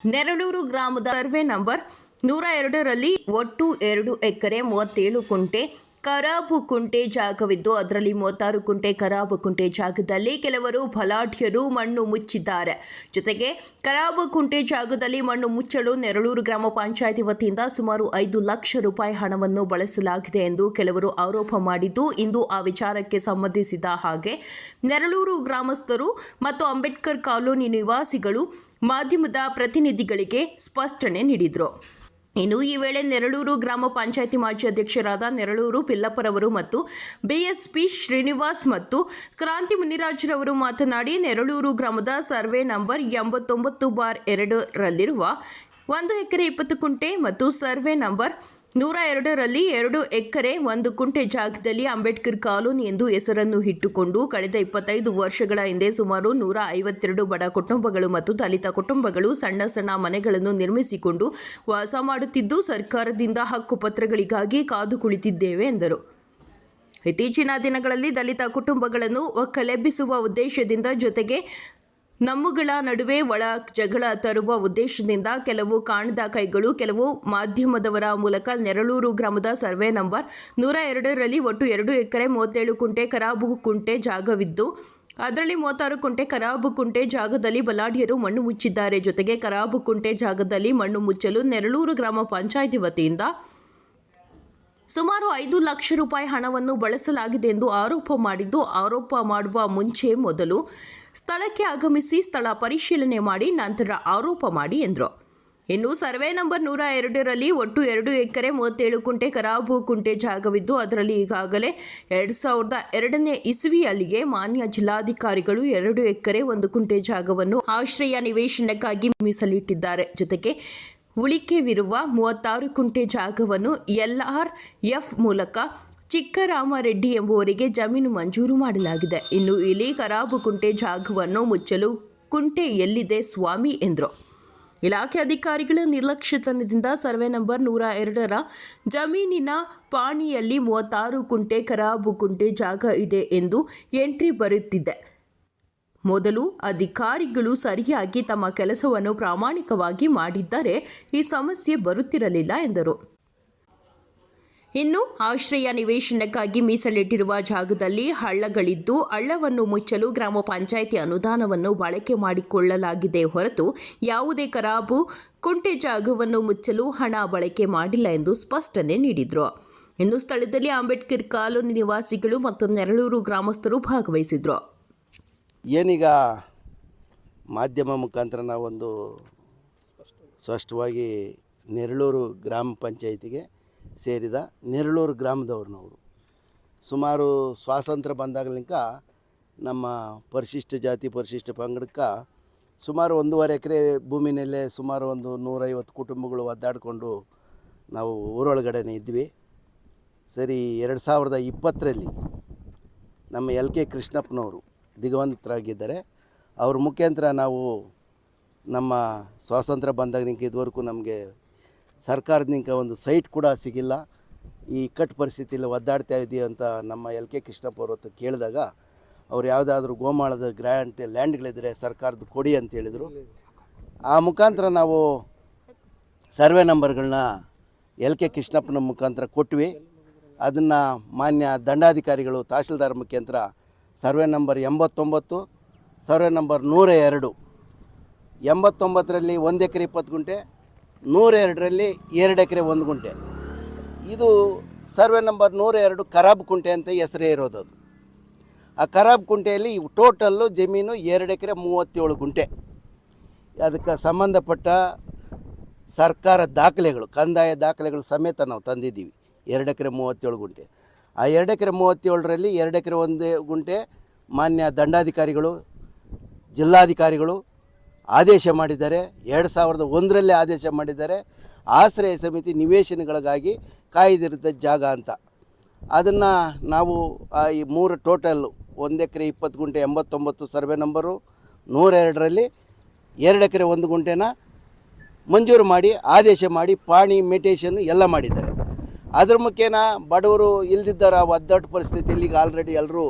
ನೆರಳೂರು ಗ್ರಾಮದ survey number ನೂರ ಎರಡರಲ್ಲಿ ಒಟ್ಟು ಎರಡು ಎಕರೆ ಮೂವತ್ತೇಳು ಕುಂಟೆ ಕರಾಬು ಕುಂಟೆ ಜಾಗವಿದ್ದು, ಅದರಲ್ಲಿ ಮೂವತ್ತಾರು ಕುಂಟೆ ಕರಾಬು ಕುಂಟೆ ಜಾಗದಲ್ಲಿ ಕೆಲವರು ಬಲಾಢ್ಯರು ಮಣ್ಣು ಮುಚ್ಚಿದ್ದಾರೆ. ಜೊತೆಗೆ, ಕರಾಬು ಕುಂಟೆ ಜಾಗದಲ್ಲಿ ಮಣ್ಣು ಮುಚ್ಚಲು ನೆರಳೂರು ಗ್ರಾಮ ಪಂಚಾಯಿತಿ ವತಿಯಿಂದ ಸುಮಾರು ಐದು ಲಕ್ಷ ರೂಪಾಯಿ ಹಣವನ್ನು ಬಳಸಲಾಗಿದೆ ಎಂದು ಕೆಲವರು ಆರೋಪ ಮಾಡಿದ್ದು, ಇಂದು ಆ ವಿಚಾರಕ್ಕೆ ಸಂಬಂಧಿಸಿದ ಹಾಗೆ ನೆರಳೂರು ಗ್ರಾಮಸ್ಥರು ಮತ್ತು ಅಂಬೇಡ್ಕರ್ ಕಾಲೋನಿ ನಿವಾಸಿಗಳು ಮಾಧ್ಯಮದ ಪ್ರತಿನಿಧಿಗಳಿಗೆ ಸ್ಪಷ್ಟನೆ ನೀಡಿದರು. ಇನ್ನು ಈ ವೇಳೆ ನೆರಳೂರು ಗ್ರಾಮ ಪಂಚಾಯಿತಿ ಮಾಜಿ ಅಧ್ಯಕ್ಷರಾದ ನೆರಳೂರು ಪಿಲ್ಲಪ್ಪರವರು ಮತ್ತು ಬಿಎಸ್ಪಿ ಶ್ರೀನಿವಾಸ್ ಮತ್ತು ಕ್ರಾಂತಿ ಮುನಿರಾಜ್ರವರು ಮಾತನಾಡಿ, ನೆರಳೂರು ಗ್ರಾಮದ ಸರ್ವೆ ನಂಬರ್ ಎಂಬತ್ತೊಂಬತ್ತು ಬಾರ್ ಎರಡರಲ್ಲಿರುವ ಒಂದು ಎಕರೆ ಇಪ್ಪತ್ತು ಕುಂಟೆ ಮತ್ತು ಸರ್ವೆ ನಂಬರ್ ನೂರ ಎರಡರಲ್ಲಿ ಎರಡು ಎಕರೆ ಒಂದು ಕುಂಟೆ ಜಾಗದಲ್ಲಿ ಅಂಬೇಡ್ಕರ್ ಕಾಲೋನಿ ಎಂದು ಹೆಸರನ್ನು ಇಟ್ಟುಕೊಂಡು ಕಳೆದ ಇಪ್ಪತ್ತೈದು ವರ್ಷಗಳ ಹಿಂದೆ ಸುಮಾರು ನೂರ ಐವತ್ತೆರಡು ಬಡ ಕುಟುಂಬಗಳು ಮತ್ತು ದಲಿತ ಕುಟುಂಬಗಳು ಸಣ್ಣ ಸಣ್ಣ ಮನೆಗಳನ್ನು ನಿರ್ಮಿಸಿಕೊಂಡು ವಾಸ ಮಾಡುತ್ತಿದ್ದು ಸರ್ಕಾರದಿಂದ ಹಕ್ಕುಪತ್ರಗಳಿಗಾಗಿ ಕಾದು ಕುಳಿತಿದ್ದೇವೆ ಎಂದರು. ಇತ್ತೀಚಿನ ದಿನಗಳಲ್ಲಿ ದಲಿತ ಕುಟುಂಬಗಳನ್ನು ಒಕ್ಕಲೆಬ್ಬಿಸುವ ಉದ್ದೇಶದಿಂದ ಜೊತೆಗೆ ನಮ್ಮುಗಳ ನಡುವೆ ಒಳ ಜಗಳ ತರುವ ಉದ್ದೇಶದಿಂದ ಕೆಲವು ಕಾಣದ ಕೈಗಳು ಕೆಲವು ಮಾಧ್ಯಮದವರ ಮೂಲಕ ನೆರಳೂರು ಗ್ರಾಮದ ಸರ್ವೆ ನಂಬರ್ ನೂರ ಎರಡರಲ್ಲಿ ಒಟ್ಟು ಎರಡು ಎಕರೆ ಮೂವತ್ತೇಳು ಕುಂಟೆ ಕರಾಬು ಕುಂಟೆ ಜಾಗವಿದ್ದು, ಅದರಲ್ಲಿ ಮೂವತ್ತಾರು ಕುಂಟೆ ಕರಾಬು ಕುಂಟೆ ಜಾಗದಲ್ಲಿ ಬಲಾಢ್ಯರು ಮಣ್ಣು ಮುಚ್ಚಿದ್ದಾರೆ. ಜೊತೆಗೆ ಕರಾಬು ಕುಂಟೆ ಜಾಗದಲ್ಲಿ ಮಣ್ಣು ಮುಚ್ಚಲು ನೆರಳೂರು ಗ್ರಾಮ ಪಂಚಾಯಿತಿ ವತಿಯಿಂದ ಸುಮಾರು ಐದು ಲಕ್ಷ ರೂಪಾಯಿ ಹಣವನ್ನು ಬಳಸಲಾಗಿದೆ ಎಂದು ಆರೋಪ ಮಾಡಿದ್ದು, ಆರೋಪ ಮಾಡುವ ಮುಂಚೆ ಮೊದಲು ಸ್ಥಳಕ್ಕೆ ಆಗಮಿಸಿ ಸ್ಥಳ ಪರಿಶೀಲನೆ ಮಾಡಿ, ನಂತರ ಆರೋಪ ಮಾಡಿ ಎಂದರು. ಇನ್ನು ಸರ್ವೆ ನಂಬರ್ ನೂರ ಎರಡರಲ್ಲಿ ಒಟ್ಟು ಎರಡು ಎಕರೆ ಮೂವತ್ತೇಳು ಕುಂಟೆ ಕರಾಬು ಕುಂಟೆ ಜಾಗವಿದ್ದು, ಅದರಲ್ಲಿ ಈಗಾಗಲೇ ಎರಡು ಸಾವಿರದ ಎರಡನೇ ಇಸವಿಯಲ್ಲಿಗೆ ಮಾನ್ಯ ಜಿಲ್ಲಾಧಿಕಾರಿಗಳು ಎರಡು ಎಕರೆ ಒಂದು ಕುಂಟೆ ಜಾಗವನ್ನು ಆಶ್ರಯ ನಿವೇಶನಕ್ಕಾಗಿ ಮೀಸಲಿಟ್ಟಿದ್ದಾರೆ. ಜೊತೆಗೆ ಉಳಿಕೆವಿರುವ ಮೂವತ್ತಾರು ಕುಂಟೆ ಜಾಗವನ್ನು ಎಲ್ಆರ್ ಎಫ್ ಮೂಲಕ ಚಿಕ್ಕರಾಮರೆಡ್ಡಿ ಎಂಬುವರಿಗೆ ಜಮೀನು ಮಂಜೂರು ಮಾಡಲಾಗಿದೆ. ಇನ್ನು ಇಲ್ಲಿ ಕರಾಬು ಕುಂಟೆ ಜಾಗವನ್ನು ಮುಚ್ಚಲು ಕುಂಟೆ ಎಲ್ಲಿದೆ ಸ್ವಾಮಿ ಎಂದರು. ಇಲಾಖೆ ಅಧಿಕಾರಿಗಳ ನಿರ್ಲಕ್ಷ್ಯತನದಿಂದ ಸರ್ವೆ ನಂಬರ್ ನೂರ ಎರಡರ ಜಮೀನಿನ ಪಾಣಿಯಲ್ಲಿ ಮೂವತ್ತಾರು ಕುಂಟೆ ಕರಾಬು ಕುಂಟೆ ಜಾಗ ಇದೆ ಎಂದು ಎಂಟ್ರಿ ಬರುತ್ತಿದೆ. ಮೊದಲು ಅಧಿಕಾರಿಗಳು ಸರಿಯಾಗಿ ತಮ್ಮ ಕೆಲಸವನ್ನು ಪ್ರಾಮಾಣಿಕವಾಗಿ ಮಾಡಿದ್ದರೆ ಈ ಸಮಸ್ಯೆ ಬರುತ್ತಿರಲಿಲ್ಲ ಎಂದರು. ಇನ್ನು ಆಶ್ರಯ ನಿವೇಶನಕ್ಕಾಗಿ ಮೀಸಲಿಟ್ಟಿರುವ ಜಾಗದಲ್ಲಿ ಹಳ್ಳಗಳಿದ್ದು ಹಳ್ಳವನ್ನು ಮುಚ್ಚಲು ಗ್ರಾಮ ಪಂಚಾಯಿತಿ ಅನುದಾನವನ್ನು ಬಳಕೆ ಮಾಡಿಕೊಳ್ಳಲಾಗಿದೆ ಹೊರತು ಯಾವುದೇ ಕರಾಬು, ಕುಂಟೆ ಜಾಗವನ್ನು ಮುಚ್ಚಲು ಹಣ ಬಳಕೆ ಮಾಡಿಲ್ಲ ಎಂದು ಸ್ಪಷ್ಟನೆ ನೀಡಿದರು. ಇನ್ನು ಸ್ಥಳದಲ್ಲಿ ಅಂಬೇಡ್ಕರ್ ಕಾಲೋನಿ ನಿವಾಸಿಗಳು ಮತ್ತು ನೆರಳೂರು ಗ್ರಾಮಸ್ಥರು ಭಾಗವಹಿಸಿದ್ರು. ಏನೀಗ ಮಾಧ್ಯಮ ಮುಖಾಂತರ ನಾವೊಂದು ಸ್ಪಷ್ಟವಾಗಿ ನೆರಳೂರು ಗ್ರಾಮ ಪಂಚಾಯಿತಿಗೆ ಸೇರಿದ ನೆರಳೂರು ಗ್ರಾಮದವ್ರು ನಾವು ಸುಮಾರು ಸ್ವಾತಂತ್ರ್ಯ ಬಂದಾಗಲಿಂಕ ನಮ್ಮ ಪರಿಶಿಷ್ಟ ಜಾತಿ, ಪರಿಶಿಷ್ಟ ಪಂಗಡಕ್ಕೆ ಸುಮಾರು ಒಂದೂವರೆ ಎಕರೆ ಭೂಮಿನಲ್ಲೇ ಸುಮಾರು ಒಂದು ನೂರೈವತ್ತು ಕುಟುಂಬಗಳು ಒದ್ದಾಡಿಕೊಂಡು ನಾವು ಊರೊಳಗಡೆನೇ ಇದ್ವಿ. ಸರಿ, ಎರಡು ಸಾವಿರದ ಇಪ್ಪತ್ತರಲ್ಲಿ ನಮ್ಮ ಎಲ್ ಕೆ ಕೃಷ್ಣಪ್ಪನವರು ದಿಗವಂತರಾಗಿದ್ದಾರೆ. ಅವ್ರ ಮುಖಾಂತರ ನಾವು ನಮ್ಮ ಸ್ವಾತಂತ್ರ್ಯ ಬಂದಾಗನಿಂಕ ಇದುವರೆಗೂ ನಮಗೆ ಸರ್ಕಾರದಿಂದ ಒಂದು ಸೈಟ್ ಕೂಡ ಸಿಗಿಲ್ಲ. ಈ ಇಕ್ಕಟ್ಟು ಪರಿಸ್ಥಿತಿಯಲ್ಲಿ ಒದ್ದಾಡ್ತಾ ಇದೆಯಾ ಅಂತ ನಮ್ಮ ಎಲ್ ಕೆ ಕೃಷ್ಣಪ್ಪ ಅವ್ರ ಕೇಳಿದಾಗ ಅವ್ರು ಯಾವುದಾದ್ರೂ ಗೋಮಾಳದ ಗ್ರ್ಯಾಂಟ್ ಲ್ಯಾಂಡ್ಗಳಿದ್ರೆ ಸರ್ಕಾರದ ಕೊಡಿ ಅಂತ ಹೇಳಿದರು. ಆ ಮುಖಾಂತರ ನಾವು ಸರ್ವೆ ನಂಬರ್ಗಳನ್ನ ಎಲ್ ಕೆ ಕೃಷ್ಣಪ್ಪನ ಮುಖಾಂತರ ಕೊಟ್ವಿ. ಅದನ್ನು ಮಾನ್ಯ ದಂಡಾಧಿಕಾರಿಗಳು ತಹಸೀಲ್ದಾರ್ ಮುಖಾಂತರ ಸರ್ವೆ ನಂಬರ್ ಎಂಬತ್ತೊಂಬತ್ತು, ಸರ್ವೆ ನಂಬರ್ ನೂರ ಎರಡು ಎಂಬತ್ತೊಂಬತ್ತರಲ್ಲಿ ಒಂದು ಎಕರೆ ಇಪ್ಪತ್ತು ಗುಂಟೆ ನೂರ ಎರಡರಲ್ಲಿ ಎರಡು ಎಕರೆ ಒಂದು ಗುಂಟೆ. ಇದು ಸರ್ವೆ ನಂಬರ್ ನೂರ ಎರಡು ಖರಾಬ್ ಕುಂಟೆ ಅಂತ ಹೆಸರೇ ಇರೋದು ಅದು. ಆ ಖರಾಬ್ ಕುಂಟೆಯಲ್ಲಿ ಟೋಟಲ್ಲು ಜಮೀನು ಎರಡು ಎಕರೆ ಮೂವತ್ತೇಳು ಗುಂಟೆ. ಅದಕ್ಕೆ ಸಂಬಂಧಪಟ್ಟ ಸರ್ಕಾರ ದಾಖಲೆಗಳು, ಕಂದಾಯ ದಾಖಲೆಗಳು ಸಮೇತ ನಾವು ತಂದಿದ್ದೀವಿ. ಎರಡು ಎಕರೆ ಮೂವತ್ತೇಳು ಗುಂಟೆ. ಆ ಎರಡು ಎಕರೆ ಮೂವತ್ತೇಳರಲ್ಲಿ ಎರಡು ಎಕರೆ ಒಂದೇ ಗುಂಟೆ ಮಾನ್ಯ ದಂಡಾಧಿಕಾರಿಗಳು, ಜಿಲ್ಲಾಧಿಕಾರಿಗಳು ಆದೇಶ ಮಾಡಿದ್ದಾರೆ. ಎರಡು ಸಾವಿರದ ಒಂದರಲ್ಲೇ ಆದೇಶ ಮಾಡಿದ್ದಾರೆ. ಆಶ್ರಯ ಸಮಿತಿ ನಿವೇಶನಗಳಿಗಾಗಿ ಕಾಯ್ದಿರಿದ ಜಾಗ ಅಂತ. ಅದನ್ನು ನಾವು ಈ ಮೂರು ಟೋಟಲ್ ಒಂದು ಎಕರೆ ಇಪ್ಪತ್ತು ಗುಂಟೆ ಎಂಬತ್ತೊಂಬತ್ತು ಸರ್ವೆ ನಂಬರು ನೂರೆರಡರಲ್ಲಿ ಎರಡು ಎಕರೆ ಒಂದು ಗುಂಟೆನ ಮಂಜೂರು ಮಾಡಿ, ಆದೇಶ ಮಾಡಿ, ಪಾಣಿ ಮೆಟೇಷನ್ ಎಲ್ಲ ಮಾಡಿದ್ದಾರೆ. ಅದ್ರ ಮುಖೇನ ಬಡವರು ಇಲ್ದಿದ್ದರ ಒದ್ದಾಟ ಪರಿಸ್ಥಿತಿಯಲ್ಲಿ ಈಗ ಆಲ್ರೆಡಿ ಎಲ್ಲರೂ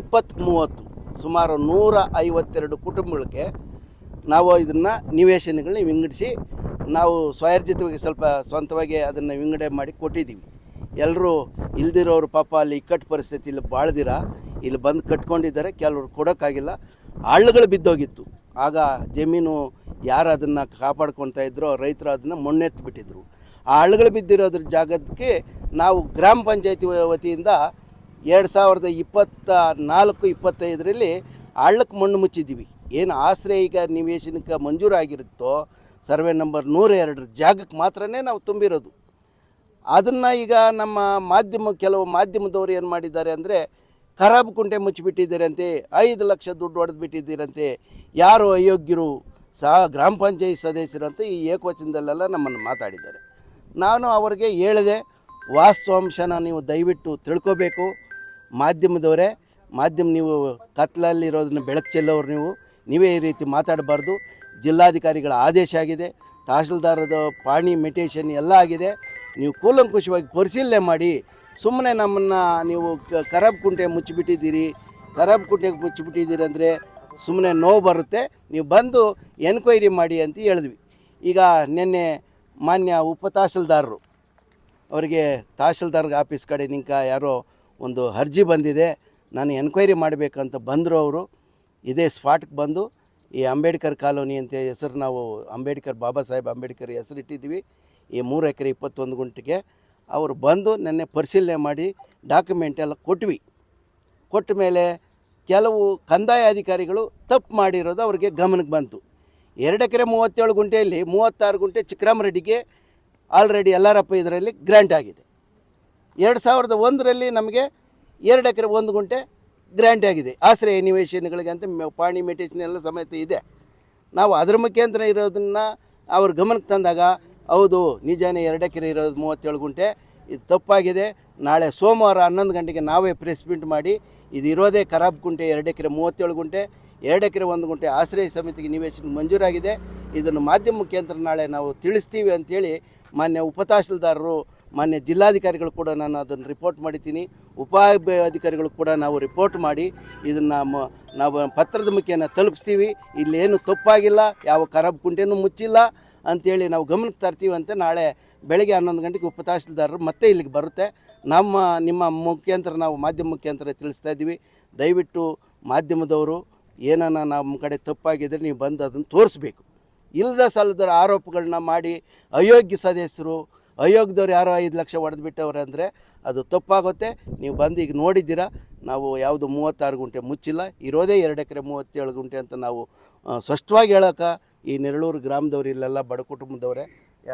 ಇಪ್ಪತ್ತು ಮೂವತ್ತು ಸುಮಾರು ನೂರ ಐವತ್ತೆರಡು ಕುಟುಂಬಗಳಿಗೆ ನಾವು ಇದನ್ನು ನಿವೇಶನಗಳನ್ನ ವಿಂಗಡಿಸಿ ನಾವು ಸ್ವಯರ್ಜಿತವಾಗಿ ಸ್ವಲ್ಪ ಸ್ವಂತವಾಗಿ ಅದನ್ನು ವಿಂಗಡಣೆ ಮಾಡಿ ಕೊಟ್ಟಿದ್ದೀವಿ. ಎಲ್ಲರೂ ಇಲ್ದಿರೋರು ಪಾಪ ಅಲ್ಲಿ ಇಕ್ಕಟ್ಟು ಪರಿಸ್ಥಿತಿಯಲ್ಲಿ ಬಾಳ್ದಿರ, ಇಲ್ಲಿ ಬಂದು ಕಟ್ಕೊಂಡಿದ್ದಾರೆ, ಕೆಲವರು ಕೊಡೋಕ್ಕಾಗಿಲ್ಲ. ಹಳ್ಳುಗಳು ಬಿದ್ದೋಗಿತ್ತು. ಆಗ ಜಮೀನು ಯಾರು ಅದನ್ನು ಕಾಪಾಡ್ಕೊತಾ ಇದ್ರೋ ರೈತರು ಅದನ್ನು ಮಣ್ಣೆತ್ತು ಬಿಟ್ಟಿದ್ರು ಆ ಹಳ್ಳಗಳು ಬಿದ್ದಿರೋದ್ರ ಜಾಗಕ್ಕೆ ನಾವು ಗ್ರಾಮ ಪಂಚಾಯತಿ ವತಿಯಿಂದ ಎರಡು ಸಾವಿರದ ಇಪ್ಪತ್ತ ನಾಲ್ಕು, ಇಪ್ಪತ್ತೈದರಲ್ಲಿ ಹಳ್ಳಕ್ಕೆ ಮಣ್ಣು ಮುಚ್ಚಿದ್ದೀವಿ. ಏನು ಆಶ್ರಯಿಕ ನಿವೇಶನಕ್ಕೆ ಮಂಜೂರಾಗಿರುತ್ತೋ ಸರ್ವೆ ನಂಬರ್ ನೂರ ಎರಡರ ಜಾಗಕ್ಕೆ ಮಾತ್ರನೇ ನಾವು ತುಂಬಿರೋದು. ಅದನ್ನು ಈಗ ನಮ್ಮ ಮಾಧ್ಯಮ, ಕೆಲವು ಮಾಧ್ಯಮದವರು ಏನು ಮಾಡಿದ್ದಾರೆ ಅಂದರೆ ಖರಾಬ್ ಕುಂಟೆ ಮುಚ್ಚಿಬಿಟ್ಟಿದ್ದೀರಂತೆ ಐದು ಲಕ್ಷ ದುಡ್ಡು ಹೊಡೆದು ಬಿಟ್ಟಿದ್ದೀರಂತೆ ಯಾರು ಅಯೋಗ್ಯರು ಸಹ ಗ್ರಾಮ ಪಂಚಾಯತ್ ಅಂತ ಈ ಏಕವಚನದಲ್ಲೆಲ್ಲ ನಮ್ಮನ್ನು ಮಾತಾಡಿದ್ದಾರೆ. ನಾನು ಅವರಿಗೆ ಹೇಳಿದೆ, ವಾಸ್ತವಾಂಶನ ನೀವು ದಯವಿಟ್ಟು ತಿಳ್ಕೋಬೇಕು. ಮಾಧ್ಯಮದವರೇ, ಮಾಧ್ಯಮ ನೀವು ಕತ್ಲಲ್ಲಿರೋದನ್ನ ಬೆಳಕು ಚೆಲ್ಲೋರು ನೀವು. ನೀವೇ ಈ ರೀತಿ ಮಾತಾಡಬಾರ್ದು. ಜಿಲ್ಲಾಧಿಕಾರಿಗಳ ಆದೇಶ ಆಗಿದೆ. ತಹಶೀಲ್ದಾರದ ಪಾಣಿ ಮೆಟೇಷನ್ ಎಲ್ಲ ಆಗಿದೆ. ನೀವು ಕೂಲಂಕುಷವಾಗಿ ಪರಿಶೀಲನೆ ಮಾಡಿ. ಸುಮ್ಮನೆ ನಮ್ಮನ್ನು ನೀವು ಕರಾಬ್ ಖರಾಬ್ ಕುಂಟೆ ಮುಚ್ಚಿಬಿಟ್ಟಿದ್ದೀರಿ. ಖರಾಬ್ ಕುಂಟೆ ಮುಚ್ಚಿಬಿಟ್ಟಿದ್ದೀರಿ ಅಂದರೆ ಸುಮ್ಮನೆ ನೋವು ಬರುತ್ತೆ. ನೀವು ಬಂದು ಎನ್ಕ್ವೈರಿ ಮಾಡಿ ಅಂತ ಹೇಳಿದ್ವಿ. ಈಗ ನಿನ್ನೆ ಮಾನ್ಯ ಉಪ ತಹಸೀಲ್ದಾರರು. ಅವರಿಗೆ ತಹಸೀಲ್ದಾರ್ ಆಫೀಸ್ ಕಡೆ ನಿಂಕ ಯಾರೋ ಒಂದು ಅರ್ಜಿ ಬಂದಿದೆ. ನಾನು ಎನ್ಕ್ವೈರಿ ಮಾಡಬೇಕಂತ ಬಂದರು ಅವರು. ಇದೇ ಸ್ಪಾಟ್ಗೆ ಬಂದು ಈ ಅಂಬೇಡ್ಕರ್ ಕಾಲೋನಿ ಅಂತ ಹೆಸರು ನಾವು ಅಂಬೇಡ್ಕರ್ ಬಾಬಾ ಸಾಹೇಬ್ ಅಂಬೇಡ್ಕರ್ ಹೆಸರಿಟ್ಟಿದ್ದೀವಿ ಈ ಮೂರು ಎಕರೆ ಇಪ್ಪತ್ತೊಂದು ಗುಂಟಿಗೆ ಅವರು ಬಂದು ನೆನ್ನೆ ಪರಿಶೀಲನೆ ಮಾಡಿ ಡಾಕ್ಯುಮೆಂಟ್ ಎಲ್ಲ ಕೊಟ್ವಿ. ಕೊಟ್ಟ ಮೇಲೆ ಕೆಲವು ಕಂದಾಯ ಅಧಿಕಾರಿಗಳು ತಪ್ಪು ಮಾಡಿರೋದು ಅವ್ರಿಗೆ ಗಮನಕ್ಕೆ ಬಂತು. ಎರಡು ಎಕರೆ ಮೂವತ್ತೇಳು ಗುಂಟೆಯಲ್ಲಿ ಮೂವತ್ತಾರು ಗುಂಟೆ ಚಿಕ್ಕರಾಮರೆಡ್ಡಿಗೆ ಆಲ್ರೆಡಿ ಎಲ್ಲರಪ್ಪ ಇದರಲ್ಲಿ ಗ್ರ್ಯಾಂಟ್ ಆಗಿದೆ. ಎರಡು ಸಾವಿರದ ಒಂದರಲ್ಲಿ ನಮಗೆ ಎರಡು ಎಕರೆ ಒಂದು ಗುಂಟೆ ಗ್ರ್ಯಾಂಟ್ ಆಗಿದೆ. ಆಶ್ರಯ ನಿವೇಶನಗಳಿಗೆ ಅಂತ ಪಾಣಿ ಮೆಟೇಶನ್ ಎಲ್ಲ ಸಮೇತ ಇದೆ. ನಾವು ಅದರ ಮುಖಾಂತರ ಇರೋದನ್ನು ಅವ್ರ ಗಮನಕ್ಕೆ ತಂದಾಗ, ಹೌದು, ನಿಜಾನೇ ಎರಡು ಎಕರೆ ಇರೋದು ಮೂವತ್ತೇಳು ಗುಂಟೆ, ಇದು ತಪ್ಪಾಗಿದೆ. ನಾಳೆ ಸೋಮವಾರ ಹನ್ನೊಂದು ಗಂಟೆಗೆ ನಾವೇ ಪ್ರೆಸ್ ಮೀಟ್ ಮಾಡಿ, ಇದು ಇರೋದೇ ಖರಾಬ್ ಗುಂಟೆ, ಎರಡು ಎಕರೆ ಮೂವತ್ತೇಳು ಗುಂಟೆ ಎರಡು ಎಕರೆ ಒಂದು ಗುಂಟೆ ಆಶ್ರಯ ಸಮಿತಿಗೆ ನಿವೇಶನ ಮಂಜೂರಾಗಿದೆ. ಇದನ್ನು ಮಾಧ್ಯಮ ಮುಖಾಂತರ ನಾಳೆ ನಾವು ತಿಳಿಸ್ತೀವಿ ಅಂತೇಳಿ ಮಾನ್ಯ ಉಪತಹಶೀಲ್ದಾರರು ಮಾನ್ಯ ಜಿಲ್ಲಾಧಿಕಾರಿಗಳು ಕೂಡ ನಾನು ಅದನ್ನು ರಿಪೋರ್ಟ್ ಮಾಡಿದ್ದೀನಿ. ಉಪ ಅಧಿಕಾರಿಗಳು ಕೂಡ ನಾವು ರಿಪೋರ್ಟ್ ಮಾಡಿ ಇದನ್ನು ಮ, ನಾವು ಪತ್ರದ ಮುಖೇನ ತಲುಪಿಸ್ತೀವಿ. ಇಲ್ಲೇನು ತಪ್ಪಾಗಿಲ್ಲ, ಯಾವ ಖರಾಬ್ ಕುಂಟೆನೂ ಮುಚ್ಚಿಲ್ಲ ಅಂತೇಳಿ ನಾವು ಗಮನಕ್ಕೆ ತರ್ತೀವಿ ಅಂತ ನಾಳೆ ಬೆಳಗ್ಗೆ ಹನ್ನೊಂದು ಗಂಟೆಗೆ ಉಪ ತಹಶೀಲ್ದಾರರು ಮತ್ತೆ ಇಲ್ಲಿಗೆ ಬರುತ್ತೆ. ನಮ್ಮ, ನಿಮ್ಮ ಮುಖಾಂತರ ನಾವು ಮಾಧ್ಯಮ ಮುಖಾಂತರ ತಿಳಿಸ್ತಾ ಇದ್ದೀವಿ. ದಯವಿಟ್ಟು ಮಾಧ್ಯಮದವರು ಏನನ್ನ ನಮ್ಮ ಕಡೆ ತಪ್ಪಾಗಿದ್ದರೆ ನೀವು ಬಂದು ಅದನ್ನು ತೋರಿಸ್ಬೇಕು. ಇಲ್ಲದ ಸಲ್ಲದರ ಆರೋಪಗಳನ್ನ ಮಾಡಿ ಅಯೋಗ್ಯ ಸದಸ್ಯರು, ಅಯೋಗ್ಯದವ್ರು ಯಾರೋ ಐದು ಲಕ್ಷ ಹೊಡೆದು ಬಿಟ್ಟವ್ರೆ ಅಂದರೆ ಅದು ತಪ್ಪಾಗುತ್ತೆ. ನೀವು ಬಂದು ಈಗ ನೋಡಿದ್ದೀರಾ, ನಾವು ಯಾವುದು ಮೂವತ್ತಾರು ಗುಂಟೆ ಮುಚ್ಚಿಲ್ಲ, ಇರೋದೇ ಎರಡು ಎಕರೆ ಮೂವತ್ತೇಳು ಗುಂಟೆ ಅಂತ ನಾವು ಸ್ಪಷ್ಟವಾಗಿ ಹೇಳೋಕೆ ಈ ನೆರಳೂರು ಗ್ರಾಮದವ್ರು ಇಲ್ಲೆಲ್ಲ, ಬಡ ಕುಟುಂಬದವರೇ,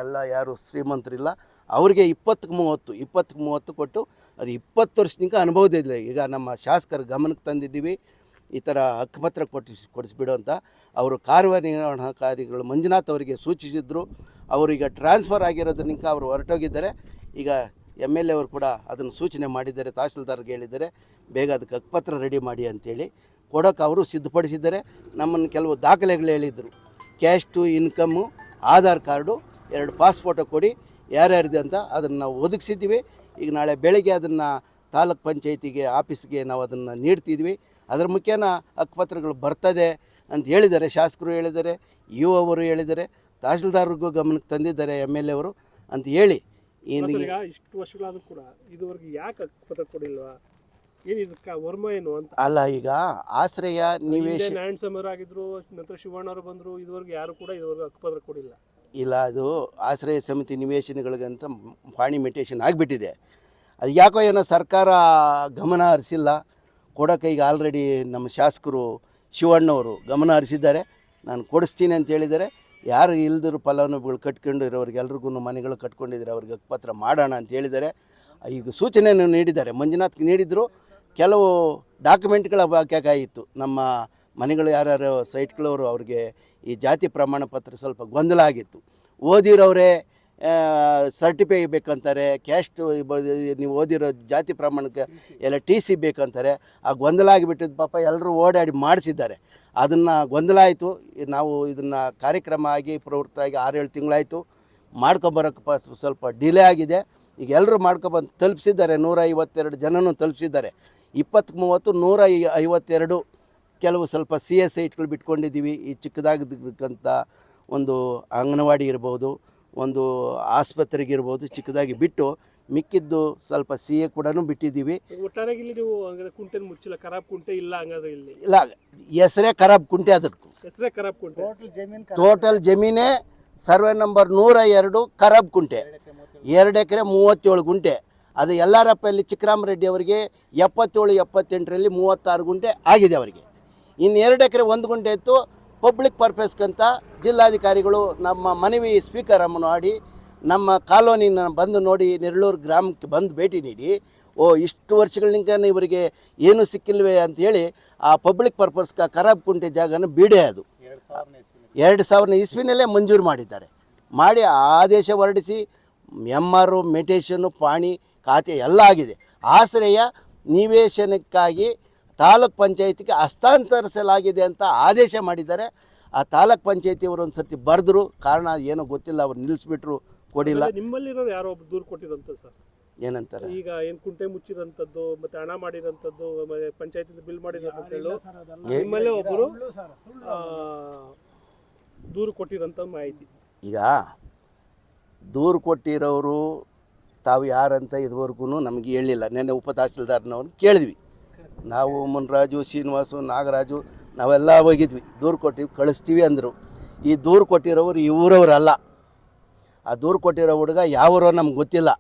ಎಲ್ಲ ಯಾರು ಶ್ರೀಮಂತರಿಲ್ಲ. ಅವ್ರಿಗೆ ಇಪ್ಪತ್ತಕ್ಕೆ ಮೂವತ್ತು ಇಪ್ಪತ್ತಕ್ಕೆ ಮೂವತ್ತು ಕೊಟ್ಟು ಅದು ಇಪ್ಪತ್ತು ವರ್ಷದಿಂದ ಅನುಭವದಿಲ್ಲ ಈಗ ನಮ್ಮ ಶಾಸಕರ ಗಮನಕ್ಕೆ ತಂದಿದ್ದೀವಿ. ಈ ಥರ ಹಕ್ಕುಪತ್ರ ಕೊಟ್ಟಿಸಿ ಕೊಡಿಸ್ಬಿಡು ಅಂತ ಅವರು ಕಾರ್ಯನಿರ್ವಹಣಾಧಿಕಾರಿಗಳು ಮಂಜುನಾಥ್ ಅವರಿಗೆ ಸೂಚಿಸಿದ್ರು. ಅವರು ಈಗ ಟ್ರಾನ್ಸ್ಫರ್ ಆಗಿರೋದ್ರಿಂದ ಅವರು ಹೊರಟೋಗಿದ್ದಾರೆ. ಈಗ ಎಂ ಎಲ್ ಎ ಅವರು ಕೂಡ ಅದನ್ನು ಸೂಚನೆ ಮಾಡಿದ್ದಾರೆ, ತಹಸೀಲ್ದಾರ್ಗೆ ಹೇಳಿದ್ದಾರೆ. ಬೇಗ ಅದಕ್ಕೆ ಹಕ್ಕುಪತ್ರ ರೆಡಿ ಮಾಡಿ ಅಂತೇಳಿ ಕೊಡೋಕೆ ಅವರು ಸಿದ್ಧಪಡಿಸಿದ್ದಾರೆ. ನಮ್ಮನ್ನು ಕೆಲವು ದಾಖಲೆಗಳು ಹೇಳಿದರು. Cash to income, Aadhaar card, ಎರಡು ಪಾಸ್ಫೋಟೋ ಕೊಡಿ, ಯಾರ್ಯಾರಿದೆ ಅಂತ ಅದನ್ನು ನಾವು ಒದಗಿಸಿದ್ದೀವಿ. ಈಗ ನಾಳೆ ಬೆಳಗ್ಗೆ ಅದನ್ನು ತಾಲೂಕ್ ಪಂಚಾಯತಿಗೆ, ಆಫೀಸ್ಗೆ ನಾವು ಅದನ್ನು ನೀಡ್ತಿದ್ವಿ ಅದರ ಮುಖೇನ ಹಕ್ಕುಪತ್ರಗಳು ಬರ್ತದೆ ಅಂತ ಹೇಳಿದ್ದಾರೆ ಶಾಸಕರು ಹೇಳಿದ್ದಾರೆ ಯು ಅವರು ಹೇಳಿದ್ದಾರೆ ತಹಶೀಲ್ದಾರ್ಗೂ ಗಮನಕ್ಕೆ ತಂದಿದ್ದಾರೆ ಎಂ ಎಲ್ ಎ ಅವರು ಅಂತ ಹೇಳಿ ಇಷ್ಟು ವರ್ಷಗಳಾದರೂ ಕೂಡ ಇದುವರೆಗೆ ಯಾಕೆ ಹಕ್ಕುಪತ್ರ ಕೊಡಿಲ್ವಾ? ವರ್ಮ ಏನು ಅಂತ? ಅಲ್ಲ ಈಗ ಆಶ್ರಯ ನಿವೇಶ ನ್ಯಾಂಡ್ ಸಮರ್ ಆಗಿದ್ರು ನಂತರ ಶಿವಣ್ಣವರು ಬಂದರು ಇದುವರೆಗೆ ಯಾರು ಕೂಡ ಇದುವರೆಗೆ ಹಕ್ಕುಪತ್ರ ಕೊಡಿಲ್ಲ. ಇಲ್ಲ ಅದು ಆಶ್ರಯ ಸಮಿತಿ ನಿವೇಶನಗಳಿಗಂತ ಪಾಣಿ ಮೆಟೇಷನ್ ಆಗಿಬಿಟ್ಟಿದೆ. ಅದು ಯಾಕೋ ಏನೋ ಸರ್ಕಾರ ಗಮನ ಹರಿಸಿಲ್ಲ. ಕೊಡೋಕೆ ಈಗ ಆಲ್ರೆಡಿ ನಮ್ಮ ಶಾಸಕರು ಶಿವಣ್ಣವರು ಗಮನ ಹರಿಸಿದ್ದಾರೆ. ನಾನು ಕೊಡಿಸ್ತೀನಿ ಅಂತ ಹೇಳಿದ್ದಾರೆ. ಯಾರು ಇಲ್ದಿರೋ ಫಲಾನುಭವಿಗಳು ಕಟ್ಕೊಂಡು ಇರೋರಿಗೆಲ್ರಿಗೂ ಮನೆಗಳು ಕಟ್ಕೊಂಡಿದ್ದಾರೆ ಅವ್ರಿಗೆ ಪತ್ರ ಮಾಡೋಣ ಅಂತ ಹೇಳಿದ್ದಾರೆ. ಈಗ ಸೂಚನೆಯನ್ನು ನೀಡಿದ್ದಾರೆ. ಮಂಜುನಾಥ್ಗೆ ನೀಡಿದರು. ಕೆಲವು ಡಾಕ್ಯುಮೆಂಟ್ಗಳ ಬೇಕಾಗಿತ್ತು ನಮ್ಮ ಮನೆಗಳು ಯಾರ್ಯಾರು ಸೈಟ್ಗಳವರು ಅವ್ರಿಗೆ ಈ ಜಾತಿ ಪ್ರಮಾಣ ಪತ್ರ ಸ್ವಲ್ಪ ಗೊಂದಲ ಆಗಿತ್ತು. ಓದಿರೋರೇ ಸರ್ಟಿಫೈ ಬೇಕಂತಾರೆ ಕ್ಯಾಸ್ಟ್ ನೀವು ಓದಿರೋ ಜಾತಿ ಪ್ರಮಾಣಕ್ಕೆ ಎಲ್ಲ ಟಿ ಸಿ ಬೇಕಂತಾರೆ. ಆ ಗೊಂದಲ ಆಗಿಬಿಟ್ಟಿದ್ದು ಪಾಪ ಎಲ್ಲರೂ ಓಡಾಡಿ ಮಾಡಿಸಿದ್ದಾರೆ. ಅದನ್ನು ಗೊಂದಲ ಆಯಿತು ನಾವು ಇದನ್ನು ಕಾರ್ಯಕ್ರಮ ಆಗಿ, ಪ್ರವೃತ್ತಾಗಿ ಆರೇಳು ತಿಂಗಳಾಯಿತು. ಮಾಡ್ಕೊಬರೋಕ್ಕೆ ಸ್ವಲ್ಪ ಡಿಲೇ ಆಗಿದೆ. ಈಗ ಎಲ್ಲರೂ ಮಾಡ್ಕೊಬಂದು ತಲುಪಿಸಿದ್ದಾರೆ. ನೂರ ಐವತ್ತೆರಡು ಜನನೂ ತಲುಪಿಸಿದ್ದಾರೆ. ಇಪ್ಪತ್ತು ಮೂವತ್ತು ನೂರ ಐವತ್ತೆರಡು ಕೆಲವು ಸ್ವಲ್ಪ ಸಿ ಎಸ್ ಐಟ್ಗಳು ಬಿಟ್ಕೊಂಡಿದ್ದೀವಿ. ಈ ಚಿಕ್ಕದಾಗಿರ್ತಕ್ಕಂಥ ಒಂದು ಅಂಗನವಾಡಿ ಇರ್ಬೋದು. ಒಂದು ಆಸ್ಪತ್ರೆಗಿರ್ಬೋದು ಚಿಕ್ಕದಾಗಿ ಬಿಟ್ಟು ಮಿಕ್ಕಿದ್ದು ಸ್ವಲ್ಪ ಸಿ ಎ ಕೂಡ ಬಿಟ್ಟಿದ್ದೀವಿ ಇಲ್ಲಿ ನೀವು ಹಂಗಾದ್ರೆ ಕುಂಟೆ ಮುಚ್ಚಿಲ್ಲ ಖರಾಬ್ ಕುಂಟೆ ಇಲ್ಲ ಹಂಗಾದ್ರೆ ಇಲ್ಲಿ? ಇಲ್ಲ ಹೆಸರೇ ಖರಾಬ್ ಕುಂಟೆ ಅದಕ್ಕೂ ಹೆಸರೇ ಖರಾಬ್ ಕುಂಟೆ. ಟೋಟಲ್ ಜಮೀನೇ ಸರ್ವೆ ನಂಬರ್ ನೂರ ಎರಡು ಖರಾಬ್ ಕುಂಟೆ. ಎರಡು ಎಕರೆ ಮೂವತ್ತೇಳು ಗುಂಟೆ. ಅದು ಎಲ್ಲರಪ್ಪಲ್ಲಿ ಚಿಕ್ಕರಾಮ ರೆಡ್ಡಿ ಅವರಿಗೆ ಎಪ್ಪತ್ತೇಳು ಎಪ್ಪತ್ತೆಂಟರಲ್ಲಿ ಮೂವತ್ತಾರು ಗುಂಟೆ ಆಗಿದೆ ಅವರಿಗೆ. ಇನ್ನು ಎರಡು ಎಕರೆ ಒಂದು ಗುಂಟೆ ಇತ್ತು ಪಬ್ಲಿಕ್ ಪರ್ಪಸ್ಗಂತ ಜಿಲ್ಲಾಧಿಕಾರಿಗಳು ನಮ್ಮ ಮನವಿ ಸ್ಪೀಕರ್ ಅಮ್ಮ ಮಾಡಿ ನಮ್ಮ ಕಾಲೋನಿನ ಬಂದು ನೋಡಿ ನೆರಳೂರು ಗ್ರಾಮಕ್ಕೆ ಬಂದು ಭೇಟಿ ನೀಡಿ, ಓ, ಇಷ್ಟು ವರ್ಷಗಳಿಂದ ಇವರಿಗೆ ಏನು ಸಿಕ್ಕಿಲ್ವೇ ಅಂತೇಳಿ ಆ ಪಬ್ಲಿಕ್ ಪರ್ಪಸ್ಗೆ ಖರಾಬ್ ಕುಂಟೆ ಜಾಗನ ಬೀಡೆ ಅದು. ಎರಡು ಸಾವಿರದ ಇಸ್ವಿನಲ್ಲೇ ಮಂಜೂರು ಮಾಡಿದ್ದಾರೆ. ಮಾಡಿ ಆದೇಶ ಹೊರಡಿಸಿ ಎಂ ಆರ್ ಮೆಟೇಷನ್ನು ಪಾಣಿ, ಖಾತೆ ಎಲ್ಲ ಆಗಿದೆ. ಆಶ್ರಯ, ನಿವೇಶನಕ್ಕಾಗಿ ತಾಲೂಕ್ ಪಂಚಾಯತಿಗೆ ಹಸ್ತಾಂತರಿಸಲಾಗಿದೆ ಅಂತ ಆದೇಶ ಮಾಡಿದ್ದಾರೆ. ಆ ತಾಲೂಕ್ ಪಂಚಾಯತಿಯವರು ಒಂದು ಸರ್ತಿ ಬರೆದ್ರು. ಕಾರಣ ಏನೋ ಗೊತ್ತಿಲ್ಲ ಅವ್ರು ನಿಲ್ಲಿಸ್ಬಿಟ್ರು ಕೊಡಿಲ್ಲ. ನಿಮ್ಮಲ್ಲಿರೋರು ಯಾರೋ ಒಬ್ರು ದೂರು ಕೊಟ್ಟಿರೋಂಥದ್ದು ಸರ್? ಏನಂತಾರೆ? ಈಗ ಏನು ಕುಂಟೆ ಮುಚ್ಚಿರೋಂಥದ್ದು ಮತ್ತೆ ಹಣ ಮಾಡಿರೋಂಥದ್ದು ಮತ್ತೆ ಪಂಚಾಯತಿಂದ ಬಿಲ್ ಹೇಳು. ನಿಮ್ಮಲ್ಲೇ ಒಬ್ಬರು ದೂರು ಕೊಟ್ಟಿರೋಂಥ ಮಾಹಿತಿ. ಈಗ ದೂರು ಕೊಟ್ಟಿರೋರು ತಾವು ಯಾರಂತ ಇದುವರೆಗೂ ನಮಗೆ ಹೇಳಿಲ್ಲ. ನೆನ್ನೆ ಉಪ ತಹಸೀಲ್ದಾರ್ನವ್ರನ್ನ ಕೇಳಿದ್ವಿ. ನಾವು ಮುನ್ರಾಜು, ಶ್ರೀನಿವಾಸು, ನಾಗರಾಜು, ನಾವೆಲ್ಲ ಹೋಗಿದ್ವಿ. ದೂರು ಕೊಟ್ಟಿವಿ ಕಳಿಸ್ತೀವಿ ಅಂದರು. ಈ ದೂರು ಕೊಟ್ಟಿರೋರು ಇವರವರಲ್ಲ. ಆ ದೂರು ಕೊಟ್ಟಿರೋ ಹುಡುಗ ಯಾವರೋ ನಮ್ಗೆ ಗೊತ್ತಿಲ್ಲ.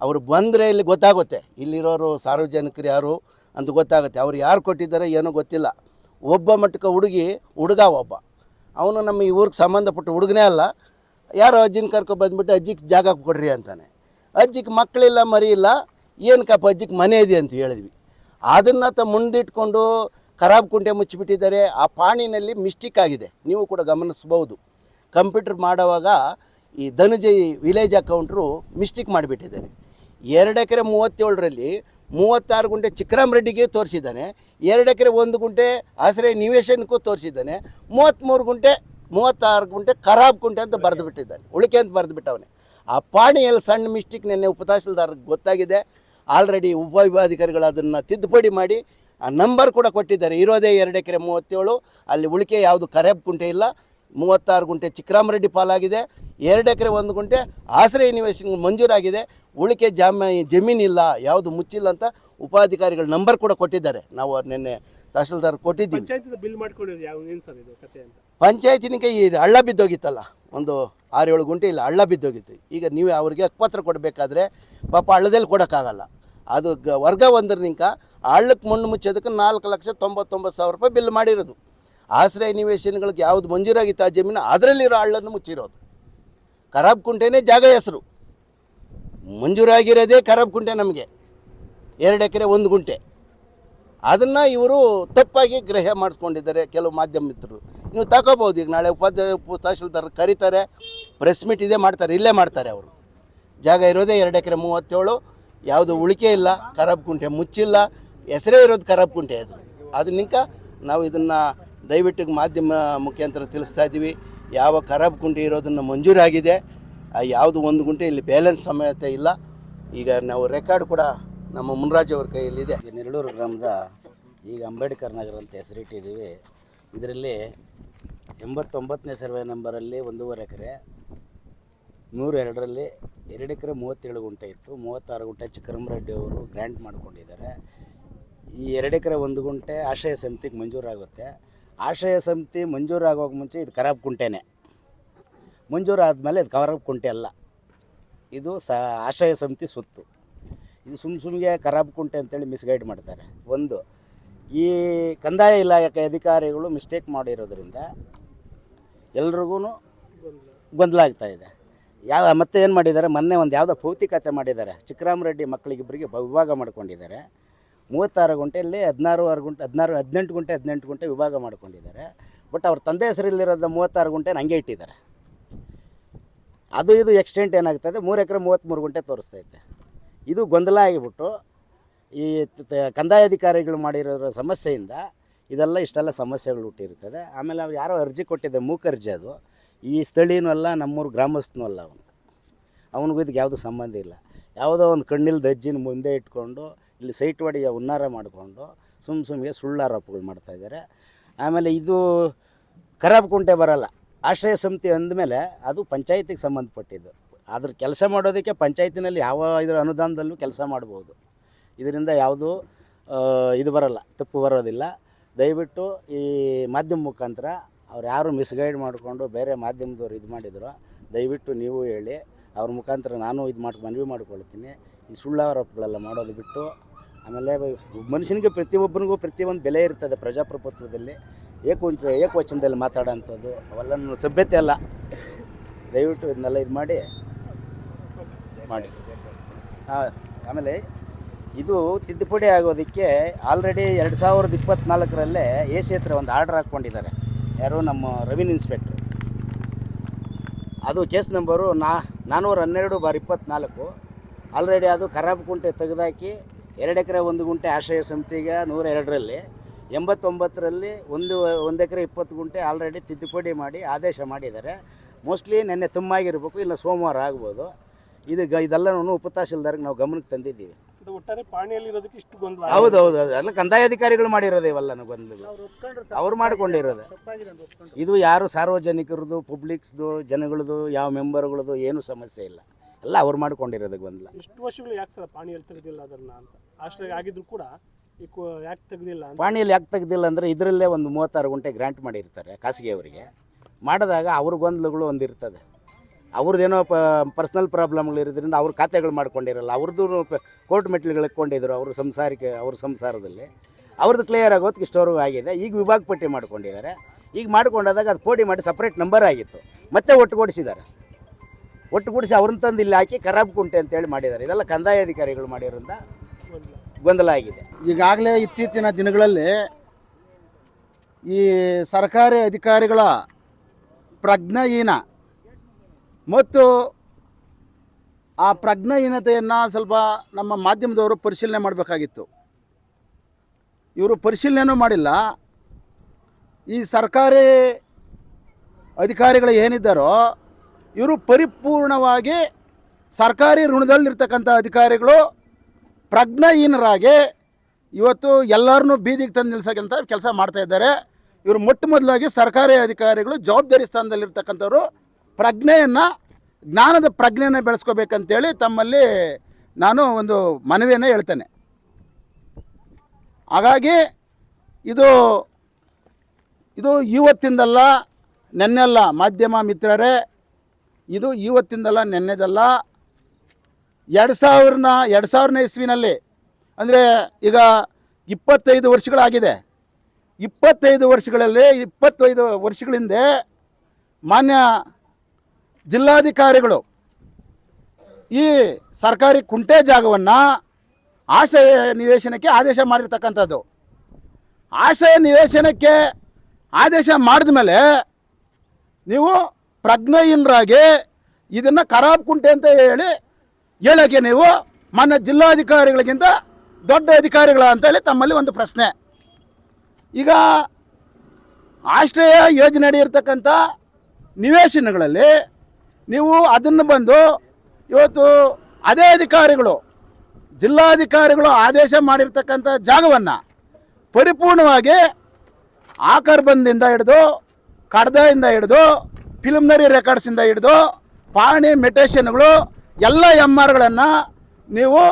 ಅವರು ಬಂದರೆ ಇಲ್ಲಿ ಗೊತ್ತಾಗುತ್ತೆ. ಇಲ್ಲಿರೋರು ಸಾರ್ವಜನಿಕರು ಯಾರು ಅಂತ ಗೊತ್ತಾಗುತ್ತೆ. ಅವ್ರು ಯಾರು ಕೊಟ್ಟಿದ್ದಾರೆ ಏನೂ ಗೊತ್ತಿಲ್ಲ. ಒಬ್ಬ ಮಟ್ಟಕ್ಕೆ ಹುಡುಗಿ ಹುಡುಗ ಒಬ್ಬ. ಅವನು ನಮ್ಮ ಈ ಊರಿಗೆ ಸಂಬಂಧಪಟ್ಟ ಹುಡುಗನೇ ಅಲ್ಲ. ಯಾರೋ ಅಜ್ಜಿನ ಕರ್ಕೊ ಬಂದ್ಬಿಟ್ಟು ಅಜ್ಜಿಗೆ ಜಾಗ ಕೊಡ್ರಿ ಅಂತಾನೆ. ಅಜ್ಜಿಗೆ ಮಕ್ಕಳಿಲ್ಲ ಮರಿ ಇಲ್ಲ ಏನಕ್ಕಪ್ಪ ಅಜ್ಜಿಗೆ ಮನೆ ಇದೆ ಅಂತ ಹೇಳಿದ್ವಿ. ಅದನ್ನು ತ ಮುಂದಿಟ್ಕೊಂಡು ಖರಾಬ್ ಕುಂಟೆ ಮುಚ್ಚಿಬಿಟ್ಟಿದ್ದಾರೆ. ಆ ಪಾಣಿನಲ್ಲಿ ಮಿಸ್ಟೇಕ್ ಆಗಿದೆ. ನೀವು ಕೂಡ ಗಮನಿಸಬಹುದು. ಕಂಪ್ಯೂಟರ್ ಮಾಡುವಾಗ ಈ ಧನುಜಯ್ ವಿಲೇಜ್ ಅಕೌಂಟ್ರು ಮಿಸ್ಟೇಕ್ ಮಾಡಿಬಿಟ್ಟಿದ್ದಾರೆ. ಎರಡು ಎಕರೆ ಮೂವತ್ತೇಳರಲ್ಲಿ ಮೂವತ್ತಾರು ಗುಂಟೆ ಚಿಕ್ಕರಾಮರೆಡ್ಡಿಗೆ ತೋರಿಸಿದ್ದಾನೆ. ಎರಡು ಎಕರೆ ಒಂದು ಗುಂಟೆ ಆಸರೆ ನಿವೇಶನಕ್ಕೂ ತೋರಿಸಿದ್ದಾನೆ. ಮೂವತ್ತ್ಮೂರು ಗುಂಟೆ, ಮೂವತ್ತಾರು ಗುಂಟೆ ಖರಾಬ್ ಕುಂಟೆ ಅಂತ ಬರೆದು ಬಿಟ್ಟಿದ್ದಾನೆ ಉಳಿಕೆ ಅಂತ ಬರೆದು ಬಿಟ್ಟವನೆ ಆ ಪಾಣಿಯಲ್ಲಿ ಸಣ್ಣ ಮಿಸ್ಟೇಕ್ ನಿನ್ನೆ ಉಪತಹಸೀಲ್ದಾರ್ಗೆ ಗೊತ್ತಾಗಿದೆ. ಆಲ್ರೆಡಿ ಉಪವಿಭಾಧಿಕಾರಿಗಳು ಅದನ್ನು ತಿದ್ದುಪಡಿ ಮಾಡಿ ಆ ನಂಬರ್ ಕೂಡ ಕೊಟ್ಟಿದ್ದಾರೆ. ಇರೋದೇ ಎರಡು ಎಕರೆ ಮೂವತ್ತೇಳು ಅಲ್ಲಿ ಉಳಿಕೆ ಯಾವುದು ಕರೆಬ್ ಗುಂಟೆ ಇಲ್ಲ ಮೂವತ್ತಾರು ಗುಂಟೆ ಚಿಕ್ಕರಾಮರೆಡ್ಡಿ ಪಾಲಾಗಿದೆ ಎರಡು ಎಕರೆ ಒಂದು ಗುಂಟೆ ಆಶ್ರಯ ನಿವೇಶನ ಮಂಜೂರಾಗಿದೆ ಉಳಿಕೆ ಜಾಮ ಜಮೀನಿಲ್ಲ ಯಾವುದು ಮುಚ್ಚಿಲ್ಲ ಅಂತ ಉಪಾಧಿಕಾರಿಗಳು ನಂಬರ್ ಕೂಡ ಕೊಟ್ಟಿದ್ದಾರೆ. ನಾವು ನಿನ್ನೆ ತಹಸೀಲ್ದಾರ್ ಕೊಟ್ಟಿದ್ದೀವಿ. ಬಿಲ್ ಪಂಚಾಯತಿನಿಗೆ ಈ ಹಳ್ಳ ಬಿದ್ದೋಗಿತ್ತಲ್ಲ ಒಂದು ಆರು ಏಳು ಗುಂಟೆ ಇಲ್ಲ ಹಳ್ಳ ಬಿದ್ದೋಗಿತ್ತು. ಈಗ ನೀವೇ ಅವರಿಗೆ ಪತ್ರ ಕೊಡಬೇಕಾದ್ರೆ ಪಾಪ ಹಳ್ಳದಲ್ಲಿ ಕೊಡೋಕ್ಕಾಗಲ್ಲ. ಅದು ಗ ವರ್ಗ ಒಂದರನಿಂಕ ನಿಂಕ ಹಳ್ಳಕ್ಕೆ ಮಣ್ಣು ಮುಚ್ಚೋದಕ್ಕೆ ನಾಲ್ಕು ಲಕ್ಷ ತೊಂಬತ್ತೊಂಬತ್ತು ಸಾವಿರ ರೂಪಾಯಿ ಬಿಲ್ ಮಾಡಿರೋದು. ಆಶ್ರಯ ನಿವೇಶನಗಳಿಗೆ ಯಾವುದು ಮಂಜೂರಾಗಿತ್ತು ಆ ಜಮೀನು ಅದರಲ್ಲಿರೋ ಹಳ್ಳನ್ನು ಮುಚ್ಚಿರೋದು. ಖರಾಬ್ ಕುಂಟೆನೇ ಜಾಗ ಹೆಸರು. ಮಂಜೂರಾಗಿರೋದೇ ಖರಾಬ್ ಕುಂಟೆ ನಮಗೆ. ಎರಡು ಎಕರೆ ಒಂದು ಗುಂಟೆ. ಅದನ್ನು ಇವರು ತಪ್ಪಾಗಿ ಗ್ರಹ ಮಾಡಿಸ್ಕೊಂಡಿದ್ದಾರೆ ಕೆಲವು ಮಾಧ್ಯಮ ಮಿತ್ರರು. ನೀವು ತಗೋಬೋದು ಈಗ ನಾಳೆ ಉಪಾಧ್ಯಾಯ ಉಪ ತಹಶೀಲ್ದಾರ್ ಕರೀತಾರೆ, ಪ್ರೆಸ್ ಮೀಟ್ ಇದೇ ಮಾಡ್ತಾರೆ, ಇಲ್ಲೇ ಮಾಡ್ತಾರೆ ಅವರು. ಜಾಗ ಇರೋದೇ ಎರಡು ಎಕರೆ ಮೂವತ್ತೇಳು ಯಾವುದು ಉಳಿಕೆ ಇಲ್ಲ, ಖರಾಬ್ ಕುಂಟೆ ಮುಚ್ಚಿಲ್ಲ, ಹೆಸರೇ ಇರೋದು ಖರಾಬ್ ಕುಂಟೆ ಅದು. ಅದನ್ನಿಂಕ ನಾವು ಇದನ್ನು ದಯವಿಟ್ಟು ಮಾಧ್ಯಮ ಮುಖಾಂತರ ತಿಳಿಸ್ತಾ ಇದ್ದೀವಿ. ಯಾವ ಖರಾಬ್ ಕುಂಟೆ ಇರೋದನ್ನು ಮಂಜೂರಾಗಿದೆ ಯಾವುದು ಒಂದು ಗುಂಟೆ ಇಲ್ಲಿ ಬ್ಯಾಲೆನ್ಸ್ ಸಮೇತ ಇಲ್ಲ. ಈಗ ನಾವು ರೆಕಾರ್ಡ್ ಕೂಡ ನಮ್ಮ ಮುನ್ರಾಜ್ ಅವ್ರ ಕೈಯಲ್ಲಿದೆ ನೆರಳೂರು ಗ್ರಾಮದ ಈಗ ಅಂಬೇಡ್ಕರ್ ನಗರ ಅಂತ ಹೆಸರಿಟ್ಟಿದ್ದೀವಿ ಇದರಲ್ಲಿ ಎಂಬತ್ತೊಂಬತ್ತನೇ ಸರ್ವೆ ನಂಬರಲ್ಲಿ ಒಂದೂವರೆ ಎಕರೆ ನೂರ ಎರಡರಲ್ಲಿ ಎರಡು ಎಕರೆ ಮೂವತ್ತೇಳು ಗುಂಟೆ ಇತ್ತು. ಮೂವತ್ತಾರು ಗುಂಟೆ ಚಿಕ್ಕರಂಬರೆಡ್ಡಿ ಅವರು ಗ್ರ್ಯಾಂಟ್ ಮಾಡ್ಕೊಂಡಿದ್ದಾರೆ. ಈ ಎರಡು ಎಕರೆ ಒಂದು ಗುಂಟೆ ಆಶ್ರಯ ಸಮಿತಿಗೆ ಮಂಜೂರಾಗುತ್ತೆ. ಆಶ್ರಯ ಸಮಿತಿ ಮಂಜೂರಾಗೋಕೆ ಮುಂಚೆ ಇದು ಖರಾಬ್ ಕುಂಟೆನೇ. ಮಂಜೂರಾದಮೇಲೆ ಇದು ಖರಾಬ್ ಕುಂಟೆ ಅಲ್ಲ. ಇದು ಸ ಆಶ್ರಯ ಸಮಿತಿ ಸುತ್ತು ಇದು ಸುಮ್ಮ ಸುಮ್ಮನೆ ಖರಾಬ್ ಕುಂಟೆ ಅಂತೇಳಿ ಮಿಸ್ಗೈಡ್ ಮಾಡ್ತಾರೆ. ಒಂದು, ಈ ಕಂದಾಯ ಇಲಾಖೆ ಅಧಿಕಾರಿಗಳು ಮಿಸ್ಟೇಕ್ ಮಾಡಿರೋದ್ರಿಂದ ಎಲ್ರಿಗೂ ಗೊಂದಲ ಆಗ್ತಾ ಇದೆ. ಯಾವ ಮತ್ತೆ ಏನು ಮಾಡಿದ್ದಾರೆ? ಮೊನ್ನೆ ಒಂದು ಯಾವುದೋ ಭೌತಿಕತೆ ಮಾಡಿದ್ದಾರೆ. ಚಿಕ್ಕರಾಮರೆಡ್ಡಿ ಮಕ್ಕಳಿಗಿಬ್ಬರಿಗೆ ವಿಭಾಗ ಮಾಡ್ಕೊಂಡಿದ್ದಾರೆ. ಮೂವತ್ತಾರು ಗುಂಟೆಯಲ್ಲಿ ಹದಿನಾರು ಆರು ಗುಂಟೆ, ಹದಿನಾರು, ಹದಿನೆಂಟು ಗುಂಟೆ ಹದಿನೆಂಟು ಗುಂಟೆ ವಿಭಾಗ ಮಾಡ್ಕೊಂಡಿದ್ದಾರೆ. ಬಟ್ ಅವ್ರ ತಂದೆ ಹೆಸರಲ್ಲಿರೋದು ಮೂವತ್ತಾರು ಗುಂಟೆ ಹಂಗೆ ಇಟ್ಟಿದ್ದಾರೆ. ಅದು ಇದು ಎಕ್ಸ್ಟೆಂಟ್ ಏನಾಗ್ತದೆ? ಮೂರು ಎಕರೆ ಮೂವತ್ತ್ಮೂರು ಗುಂಟೆ ತೋರಿಸ್ತೈತೆ ಇದು. ಗೊಂದಲ ಆಗಿಬಿಟ್ಟು ಈ ಕಂದಾಯ ಅಧಿಕಾರಿಗಳು ಮಾಡಿರೋ ಸಮಸ್ಯೆಯಿಂದ ಇದೆಲ್ಲ ಇಷ್ಟೆಲ್ಲ ಸಮಸ್ಯೆಗಳು ಹುಟ್ಟಿರ್ತದೆ. ಆಮೇಲೆ ಅವ್ರು ಯಾರೋ ಅರ್ಜಿ ಕೊಟ್ಟಿದ್ದೆ ಮೂಕ ಅರ್ಜಿ ಅದು. ಈ ಸ್ಥಳೀಯನೂ ಅಲ್ಲ, ನಮ್ಮೂರು ಗ್ರಾಮಸ್ಥನೂ ಅಲ್ಲ ಅವನು. ಅವನಿಗೂ ಇದಕ್ಕೆ ಯಾವುದೂ ಸಂಬಂಧ ಇಲ್ಲ. ಯಾವುದೋ ಒಂದು ಕಣ್ಣಿಲ್ದ ಅಜ್ಜಿನ ಮುಂದೆ ಇಟ್ಕೊಂಡು, ಇಲ್ಲಿ ಸೈಟ್ ಒಡೆಯ ಉನ್ನಾರ ಮಾಡಿಕೊಂಡು ಸುಮ್ಮ ಸುಮ್ಮಗೆ ಸುಳ್ಳು ಆರೋಪಗಳು ಮಾಡ್ತಾ ಇದ್ದಾರೆ. ಆಮೇಲೆ ಇದು ಖರಾಬ್ ಕುಂಟೆ ಬರಲ್ಲ. ಆಶ್ರಯ ಸಮಿತಿ ಅಂದಮೇಲೆ ಅದು ಪಂಚಾಯತಿಗೆ ಸಂಬಂಧಪಟ್ಟಿದ್ದು. ಅದ್ರ ಕೆಲಸ ಮಾಡೋದಕ್ಕೆ ಪಂಚಾಯತಿನಲ್ಲಿ ಯಾವ ಇದರ ಅನುದಾನದಲ್ಲೂ ಕೆಲಸ ಮಾಡ್ಬೋದು. ಇದರಿಂದ ಯಾವುದು ಇದು ಬರಲ್ಲ, ತಪ್ಪು ಬರೋದಿಲ್ಲ. ದಯವಿಟ್ಟು ಈ ಮಾಧ್ಯಮ ಮುಖಾಂತರ ಅವ್ರು ಯಾರು ಮಿಸ್ಗೈಡ್ ಮಾಡಿಕೊಂಡು ಬೇರೆ ಮಾಧ್ಯಮದವ್ರು ಇದು ಮಾಡಿದ್ರು, ದಯವಿಟ್ಟು ನೀವು ಹೇಳಿ, ಅವ್ರ ಮುಖಾಂತರ ನಾನು ಇದು ಮಾಡಿ ಮನವಿ ಮಾಡ್ಕೊಳ್ತೀನಿ. ಈ ಸುಳ್ಳು ಆರೋಪಗಳೆಲ್ಲ ಮಾಡೋದು ಬಿಟ್ಟು, ಆಮೇಲೆ ಮನುಷ್ಯನಿಗೆ ಪ್ರತಿಯೊಬ್ಬನಿಗೂ ಪ್ರತಿಯೊಂದು ಬೆಲೆ ಇರ್ತದೆ ಪ್ರಜಾಪ್ರಭುತ್ವದಲ್ಲಿ. ಏಕವಂಚ, ಏಕವಚನದಲ್ಲಿ ಮಾತಾಡೋಂಥದ್ದು ಅವೆಲ್ಲ ಸಭ್ಯತೆ ಅಲ್ಲ. ದಯವಿಟ್ಟು ಇದನ್ನೆಲ್ಲ ಇದು ಮಾಡಿ ಮಾಡಿ. ಆಮೇಲೆ ಇದು ತಿದ್ದುಪಡಿ ಆಗೋದಕ್ಕೆ ಆಲ್ರೆಡಿ ಎರಡು ಸಾವಿರದ ಇಪ್ಪತ್ತ್ನಾಲ್ಕರಲ್ಲೇ ಎ ಸಿ ಹತ್ರ ಒಂದು ಆರ್ಡ್ರ್ ಹಾಕ್ಕೊಂಡಿದ್ದಾರೆ. ಯಾರು ನಮ್ಮ ರೆವಿನ್ಯೂ ಇನ್ಸ್ಪೆಕ್ಟ್ರ್ ಅದು ಕೇಸ್ ನಂಬರು ನಾ ನಾನ್ನೂರ ಹನ್ನೆರಡು ಬಾರ್ ಇಪ್ಪತ್ತ್ನಾಲ್ಕು ಆಲ್ರೆಡಿ ಅದು ಖರಾಬ್ ಕುಂಟೆ ತೆಗೆದಾಕಿ ಎರಡು ಎಕರೆ ಒಂದು ಗುಂಟೆ ಆಶ್ರಯ ಸಮಿತಿಗೆ ನೂರ ಎರಡರಲ್ಲಿ, ಎಂಬತ್ತೊಂಬತ್ತರಲ್ಲಿ ಒಂದು ಒಂದು ಎಕರೆ ಇಪ್ಪತ್ತು ಗುಂಟೆ ಆಲ್ರೆಡಿ ತಿದ್ದುಪಡಿ ಮಾಡಿ ಆದೇಶ ಮಾಡಿದ್ದಾರೆ. ಮೋಸ್ಟ್ಲಿ ನಿನ್ನೆ ತುಂಬಾಗಿರ್ಬೇಕು ಇಲ್ಲ ಸೋಮವಾರ ಆಗ್ಬೋದು. ಇದು ಗ, ಇದೆಲ್ಲನೂ ಉಪತಹಸೀಲ್ದಾರ್ಗೆ ನಾವು ಗಮನಕ್ಕೆ ತಂದಿದ್ದೀವಿ. ಒಟ್ಟಾರೆ ಪಾಣಿಯಲ್ಲಿ ಇರೋದಕ್ಕೆ ಇಷ್ಟು ಗೊಂದಲ. ಹೌದು ಹೌದು ಎಲ್ಲ ಕಂದಾಯ ಅಧಿಕಾರಿಗಳು ಮಾಡಿರೋದು ಇವೆಲ್ಲ ಗೊಂದಲ. ಅವ್ರು ಮಾಡಿಕೊಂಡಿರೋದು. ಇದು ಯಾರು ಸಾರ್ವಜನಿಕರದು ಪಬ್ಲಿಕ್ಸ್ದು ಜನಗಳದು ಯಾವ ಮೆಂಬರ್ಗಳದು ಏನು ಸಮಸ್ಯೆ ಇಲ್ಲ. ಎಲ್ಲ ಅವ್ರು ಮಾಡ್ಕೊಂಡಿರೋದು ಗೊಂದಲ. ಇಷ್ಟು ವರ್ಷಗಳು ಯಾಕೆ ಸರ್ ಪಾಣಿಯಲ್ಲಿ ತೆಗೆದಿಲ್ಲ ಅದನ್ನ ಅಂತ? ಆಶ್ರಯ ಆಗಿದ್ರು ಕೂಡ ಯಾಕೆ ತೆಗೆದಿಲ್ಲ ಪಾಣಿಯಲ್ಲಿ ಯಾಕೆ ತೆಗೆದಿಲ್ಲ ಅಂದರೆ ಇದರಲ್ಲೇ ಒಂದು ಮೂವತ್ತಾರು ಗಂಟೆ ಗ್ರಾಂಟ್ ಮಾಡಿರ್ತಾರೆ ಖಾಸಗಿಯವರಿಗೆ. ಮಾಡಿದಾಗ ಅವ್ರ ಗೊಂದಲಗಳು ಒಂದು ಇರ್ತದೆ ಅವ್ರದ್ದೇನೋ ಪ ಪರ್ಸ್ನಲ್ ಪ್ರಾಬ್ಲಮ್ಗಳು ಇರೋದ್ರಿಂದ ಅವ್ರ ಖಾತೆಗಳು ಮಾಡ್ಕೊಂಡಿರಲ್ಲ. ಅವ್ರದ್ದು ಕೋರ್ಟ್ ಮೆಟ್ಲುಗಳು ಇಟ್ಕೊಂಡಿದ್ರು ಅವ್ರ ಸಂಸಾರಕ್ಕೆ, ಅವ್ರ ಸಂಸಾರದಲ್ಲಿ. ಅವ್ರದ್ದು ಕ್ಲಿಯರ್ ಆಗೋದಕ್ಕೆ ಇಷ್ಟೋರು ಆಗಿದೆ. ಈಗ ವಿಭಾಗ ಪಟ್ಟಿ ಮಾಡ್ಕೊಂಡಿದ್ದಾರೆ. ಈಗ ಮಾಡ್ಕೊಂಡಾದಾಗ ಅದು ಪೋಡಿ ಮಾಡಿ ಸಪ್ರೇಟ್ ನಂಬರ್ ಆಗಿತ್ತು. ಮತ್ತೆ ಒಟ್ಟುಗೂಡಿಸಿದ್ದಾರೆ. ಒಟ್ಟುಗೂಡಿಸಿ ಅವ್ರನ್ನ ತಂದು ಇಲ್ಲಿ ಹಾಕಿ ಖರಾಬ್ ಕುಂಟೆ ಅಂತೇಳಿ ಮಾಡಿದ್ದಾರೆ. ಇದೆಲ್ಲ ಕಂದಾಯ ಅಧಿಕಾರಿಗಳು ಮಾಡಿರೋದ್ರಿಂದ ಗೊಂದಲ ಗೊಂದಲ ಆಗಿದೆ. ಈಗಾಗಲೇ ಇತ್ತೀಚಿನ ದಿನಗಳಲ್ಲಿ ಈ ಸರ್ಕಾರಿ ಅಧಿಕಾರಿಗಳ ಪ್ರಜ್ಞಾಹೀನ ಮತ್ತು ಆ ಪ್ರಜ್ಞಾಹೀನತೆಯನ್ನು ಸ್ವಲ್ಪ ನಮ್ಮ ಮಾಧ್ಯಮದವರು ಪರಿಶೀಲನೆ ಮಾಡಬೇಕಾಗಿತ್ತು. ಇವರು ಪರಿಶೀಲನೆಯೂ ಮಾಡಿಲ್ಲ. ಈ ಸರ್ಕಾರಿ ಅಧಿಕಾರಿಗಳು ಏನಿದ್ದಾರೋ, ಇವರು ಪರಿಪೂರ್ಣವಾಗಿ ಸರ್ಕಾರಿ ಋಣದಲ್ಲಿರ್ತಕ್ಕಂಥ ಅಧಿಕಾರಿಗಳು ಪ್ರಜ್ಞಾಹೀನರಾಗಿ ಇವತ್ತು ಎಲ್ಲರನ್ನೂ ಬೀದಿಗೆ ತಂದು ನಿಲ್ಸಕ್ಕಂಥ ಕೆಲಸ ಮಾಡ್ತಾ ಇದ್ದಾರೆ. ಇವರು ಮೊಟ್ಟ ಮೊದಲಾಗಿ ಸರ್ಕಾರಿ ಅಧಿಕಾರಿಗಳು ಜವಾಬ್ದಾರಿ ಸ್ಥಾನದಲ್ಲಿರ್ತಕ್ಕಂಥವ್ರು ಪ್ರಜ್ಞೆಯನ್ನು, ಜ್ಞಾನದ ಪ್ರಜ್ಞೆಯನ್ನು ಬೆಳೆಸ್ಕೋಬೇಕಂತೇಳಿ ತಮ್ಮಲ್ಲಿ ನಾನು ಒಂದು ಮನವಿಯನ್ನು ಹೇಳ್ತೇನೆ. ಹಾಗಾಗಿ ಇದು ಇದು ಇವತ್ತಿಂದಲ್ಲ ನೆನ್ನೆಲ್ಲ ಮಾಧ್ಯಮ ಮಿತ್ರರೇ, ಇದು ಇವತ್ತಿಂದಲ್ಲ ನೆನ್ನೆದಲ್ಲ, ಎರಡು ಸಾವಿರನ, ಎರಡು ಸಾವಿರನೇ ಇಸ್ವಿನಲ್ಲಿ, ಅಂದರೆ ಈಗ ಇಪ್ಪತ್ತೈದು ವರ್ಷಗಳಾಗಿದೆ. ಇಪ್ಪತ್ತೈದು ವರ್ಷಗಳಲ್ಲಿ, ಇಪ್ಪತ್ತೈದು ವರ್ಷಗಳ ಹಿಂದೆ ಮಾನ್ಯ ಜಿಲ್ಲಾಧಿಕಾರಿಗಳು ಈ ಸರ್ಕಾರಿ ಕುಂಟೆ ಜಾಗವನ್ನು ಆಶಯ ನಿವೇಶನಕ್ಕೆ ಆದೇಶ ಮಾಡಿರ್ತಕ್ಕಂಥದ್ದು. ಆಶಯ ನಿವೇಶನಕ್ಕೆ ಆದೇಶ ಮಾಡಿದ ಮೇಲೆ ನೀವು ಪ್ರಜ್ಞೆಹೀನರಾಗಿ ಇದನ್ನು ಖರಾಬ್ ಕುಂಟೆ ಅಂತ ಹೇಳಿ ಹೇಳೋಕ್ಕೆ ನೀವು ಮಾನ್ಯ ಜಿಲ್ಲಾಧಿಕಾರಿಗಳಿಗಿಂತ ದೊಡ್ಡ ಅಧಿಕಾರಿಗಳ ಅಂತೇಳಿ ತಮ್ಮಲ್ಲಿ ಒಂದು ಪ್ರಶ್ನೆ. ಈಗ ಆಶ್ರಯ ಯೋಜನೆ ಇರ್ತಕ್ಕಂಥ ನಿವೇಶನಗಳಲ್ಲಿ ನೀವು ಅದನ್ನು ಬಂದು ಇವತ್ತು ಅದೇ ಅಧಿಕಾರಿಗಳು, ಜಿಲ್ಲಾಧಿಕಾರಿಗಳು ಆದೇಶ ಮಾಡಿರ್ತಕ್ಕಂಥ ಜಾಗವನ್ನು ಪರಿಪೂರ್ಣವಾಗಿ ಆಕರ್ಬಂದಿಂದ ಹಿಡಿದು ಕಡ್ದಿಂದ ಹಿಡಿದು ಫಿಲ್ಮ್ನರಿ ರೆಕಾರ್ಡ್ಸಿಂದ ಹಿಡಿದು, ಪಾಣಿ ಮೆಟೇಷನ್ಗಳು ಎಲ್ಲ ಎಂ ಆರ್ಗಳನ್ನು ನೀವು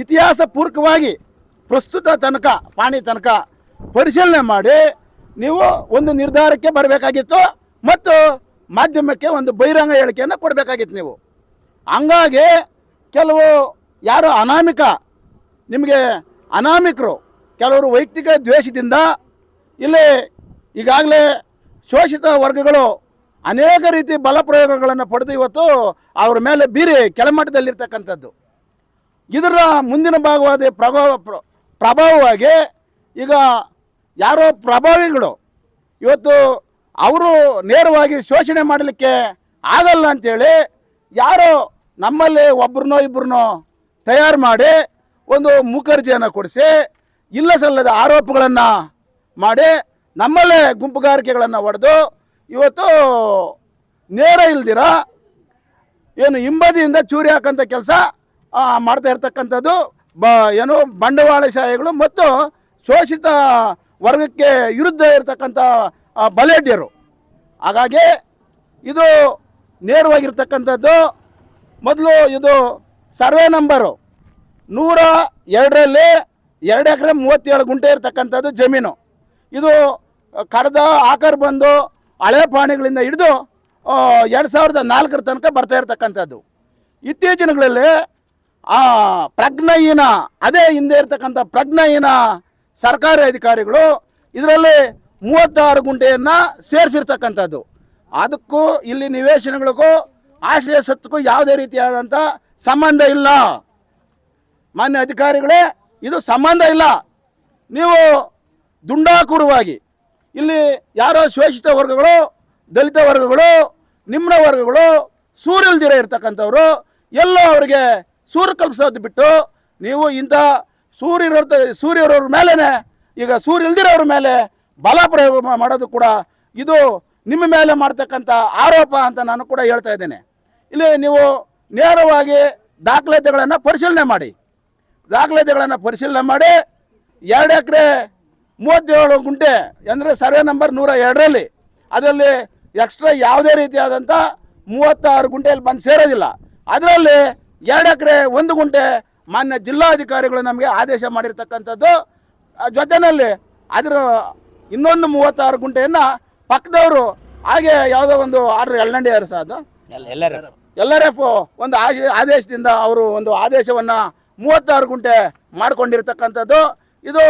ಇತಿಹಾಸ ಪೂರ್ವಕವಾಗಿ ಪ್ರಸ್ತುತ ತನಕ, ಪಾಣಿ ತನಕ ಪರಿಶೀಲನೆ ಮಾಡಿ ನೀವು ಒಂದು ನಿರ್ಧಾರಕ್ಕೆ ಬರಬೇಕಾಗಿತ್ತು. ಮತ್ತು ಮಾಧ್ಯಮಕ್ಕೆ ಒಂದು ಬಹಿರಂಗ ಹೇಳಿಕೆಯನ್ನು ಕೊಡಬೇಕಾಗಿತ್ತು ನೀವು. ಹಂಗಾಗಿ ಕೆಲವು ಯಾರು ಅನಾಮಿಕ, ನಿಮಗೆ ಅನಾಮಿಕರು, ಕೆಲವರು ವೈಯಕ್ತಿಕ ದ್ವೇಷದಿಂದ ಇಲ್ಲಿ ಈಗಾಗಲೇ ಶೋಷಿತ ವರ್ಗಗಳು ಅನೇಕ ರೀತಿ ಬಲ ಪ್ರಯೋಗಗಳನ್ನು ಪಡೆದು ಇವತ್ತು ಅವ್ರ ಮೇಲೆ ಬೀರಿ ಕೆಳಮಟ್ಟದಲ್ಲಿರ್ತಕ್ಕಂಥದ್ದು. ಇದರ ಮುಂದಿನ ಭಾಗವಾದ ಪ್ರಭಾವ ಪ್ರ- ಪ್ರಭಾವವಾಗಿ ಈಗ ಯಾರೋ ಪ್ರಭಾವಿಗಳು ಇವತ್ತು ಅವರು ನೇರವಾಗಿ ಶೋಷಣೆ ಮಾಡಲಿಕ್ಕೆ ಆಗಲ್ಲ ಅಂತೇಳಿ ಯಾರೋ ನಮ್ಮಲ್ಲಿ ಒಬ್ರನ್ನೋ ಇಬ್ಬರನ್ನೋ ತಯಾರು ಮಾಡಿ ಒಂದು ಮುಖರ್ಜಿಯನ್ನು ಕೊಡಿಸಿ ಇಲ್ಲ ಸಲ್ಲದ ಆರೋಪಗಳನ್ನು ಮಾಡಿ ನಮ್ಮಲ್ಲೇ ಗುಂಪುಗಾರಿಕೆಗಳನ್ನು ಹೊಡೆದು ಇವತ್ತು ನೇರ ಇಲ್ದಿರ ಏನು ಹಿಂಬದಿಯಿಂದ ಚೂರಿ ಹಾಕೋಂಥ ಕೆಲಸ ಮಾಡ್ತಾ ಇರ್ತಕ್ಕಂಥದ್ದು ಬ, ಏನು ಬಂಡವಾಳಶಾಹಿಗಳು ಮತ್ತು ಶೋಷಿತ ವರ್ಗಕ್ಕೆ ವಿರುದ್ಧ ಇರತಕ್ಕಂಥ ಆ, ಬಲೇಢ್ಯರು ಹಾಗಾಗಿ ಇದು ನೇರವಾಗಿರ್ತಕ್ಕಂಥದ್ದು ಮೊದಲು ಇದು ಸರ್ವೆ ನಂಬರು. ನೂರ ಎರಡರಲ್ಲಿ ಎರಡು ಎಕರೆ ಮೂವತ್ತೇಳು ಗುಂಟೆ ಇರತಕ್ಕಂಥದ್ದು ಜಮೀನು. ಇದು ಕಡ್ದ ಆಕರ್ ಬಂದು ಹಳೆ ಪಾಣಿಗಳಿಂದ ಹಿಡಿದು ಎರಡು ಸಾವಿರದ ನಾಲ್ಕರ ತನಕ ಬರ್ತಾ ಇರತಕ್ಕಂಥದ್ದು. ಇತ್ತೀಚಿನಗಳಲ್ಲಿ ಆ ಪ್ರಜ್ಞಹೀನ ಅದೇ ಹಿಂದೆ ಇರತಕ್ಕಂಥ ಪ್ರಜ್ಞಹೀನ ಸರ್ಕಾರಿ ಅಧಿಕಾರಿಗಳು ಇದರಲ್ಲಿ ಮೂವತ್ತಾರು ಗುಂಟೆಯನ್ನು ಸೇರಿಸಿರ್ತಕ್ಕಂಥದ್ದು. ಅದಕ್ಕೂ ಇಲ್ಲಿ ನಿವೇಶನಗಳಿಗೂ ಆಶ್ರಯ ಸತ್ತಕ್ಕೂ ಯಾವುದೇ ರೀತಿಯಾದಂಥ ಸಂಬಂಧ ಇಲ್ಲ. ಮಾನ್ಯ ಅಧಿಕಾರಿಗಳೇ, ಇದು ಸಂಬಂಧ ಇಲ್ಲ. ನೀವು ದುಂಡಾಕುರವಾಗಿ, ಇಲ್ಲಿ ಯಾರೋ ಶೋಷಿತ ವರ್ಗಗಳು, ದಲಿತ ವರ್ಗಗಳು, ನಿಮ್ನ ವರ್ಗಗಳು ಸೂರ್ಯಲ್ದಿರ ಇರ್ತಕ್ಕಂಥವ್ರು, ಎಲ್ಲೋ ಅವರಿಗೆ ಸೂರ್ಯ ಕಲ್ಪಿಸೋದು ಬಿಟ್ಟು, ನೀವು ಇಂಥ ಸೂರ್ಯರ ಸೂರ್ಯರವ್ರ ಮೇಲೇ ಈಗ ಸೂರ್ಯ ಇಲ್ದಿರೋರ ಮೇಲೆ ಬಲ ಪ್ರಯೋಗ ಮಾಡೋದು ಕೂಡ ಇದು ನಿಮ್ಮ ಮೇಲೆ ಮಾಡ್ತಕ್ಕಂಥ ಆರೋಪ ಅಂತ ನಾನು ಕೂಡ ಹೇಳ್ತಾ ಇದ್ದೇನೆ. ಇಲ್ಲಿ ನೀವು ನೇರವಾಗಿ ದಾಖಲಾತಿಗಳನ್ನು ಪರಿಶೀಲನೆ ಮಾಡಿ. ದಾಖಲಾತಿಗಳನ್ನು ಪರಿಶೀಲನೆ ಮಾಡಿ ಎರಡು ಎಕರೆ ಮೂವತ್ತೇಳು ಗುಂಟೆ ಅಂದರೆ ಸರ್ವೆ ನಂಬರ್ ನೂರ ಎರಡರಲ್ಲಿ ಅದರಲ್ಲಿ ಎಕ್ಸ್ಟ್ರಾ ಯಾವುದೇ ರೀತಿಯಾದಂಥ ಮೂವತ್ತಾರು ಗುಂಟೆಯಲ್ಲಿ ಬಂದು ಸೇರೋದಿಲ್ಲ. ಅದರಲ್ಲಿ ಎರಡು ಎಕರೆ ಒಂದು ಗುಂಟೆ ಮಾನ್ಯ ಜಿಲ್ಲಾಧಿಕಾರಿಗಳು ನಮಗೆ ಆದೇಶ ಮಾಡಿರ್ತಕ್ಕಂಥದ್ದು. ಜೊತೆಯಲ್ಲಿ ಅದರ ಇನ್ನೊಂದು ಮೂವತ್ತಾರು ಗುಂಟೆಯನ್ನು ಪಕ್ಕದವರು ಹಾಗೆ ಯಾವುದೋ ಒಂದು order L N D R ಎಲ್ಲ ಎಲ್ಲರ ಎಲ್ ಆರ್ ಎಫ್ ಒಂದು ಆದೇಶದಿಂದ ಅವರು ಒಂದು ಆದೇಶವನ್ನು ಮೂವತ್ತಾರು ಗುಂಟೆ ಮಾಡಿಕೊಂಡಿರ್ತಕ್ಕಂಥದ್ದು. ಇದು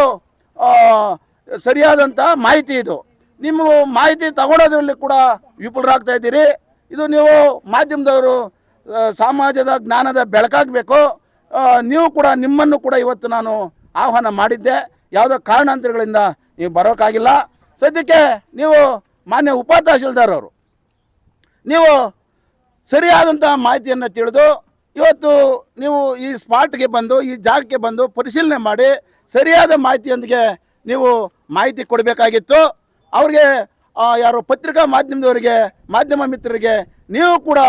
ಸರಿಯಾದಂಥ ಮಾಹಿತಿ ಇದು. ನಿಮ್ಮ ಮಾಹಿತಿ ತಗೊಳೋದ್ರಲ್ಲಿ ಕೂಡ ವಿಫುಲರಾಗ್ತಾ ಇದ್ದೀರಿ. ಇದು ನೀವು ಮಾಧ್ಯಮದವರು ಸಮಾಜದ ಜ್ಞಾನದ ಬೆಳಕಾಗಬೇಕು. ನೀವು ಕೂಡ ನಿಮ್ಮನ್ನು ಕೂಡ ಇವತ್ತು ನಾನು ಆಹ್ವಾನ ಮಾಡಿದ್ದೆ. ಯಾವುದೋ ಕಾರಣಾಂತರಗಳಿಂದ ನೀವು ಬರೋಕ್ಕಾಗಿಲ್ಲ ಸದ್ಯಕ್ಕೆ ನೀವು ಮಾನ್ಯ ಉಪ ತಹಶೀಲ್ದಾರ್ ಅವರು ನೀವು ಸರಿಯಾದಂಥ ಮಾಹಿತಿಯನ್ನು ತಿಳಿದು, ಇವತ್ತು ನೀವು ಈ ಸ್ಪಾಟ್ಗೆ ಬಂದು, ಈ ಜಾಗಕ್ಕೆ ಬಂದು ಪರಿಶೀಲನೆ ಮಾಡಿ, ಸರಿಯಾದ ಮಾಹಿತಿಯೊಂದಿಗೆ ನೀವು ಮಾಹಿತಿ ಕೊಡಬೇಕಾಗಿತ್ತು. ಅವ್ರಿಗೆ ಯಾರು ಪತ್ರಿಕಾ ಮಾಧ್ಯಮದವರಿಗೆ, ಮಾಧ್ಯಮ ಮಿತ್ರರಿಗೆ ನೀವು ಕೂಡ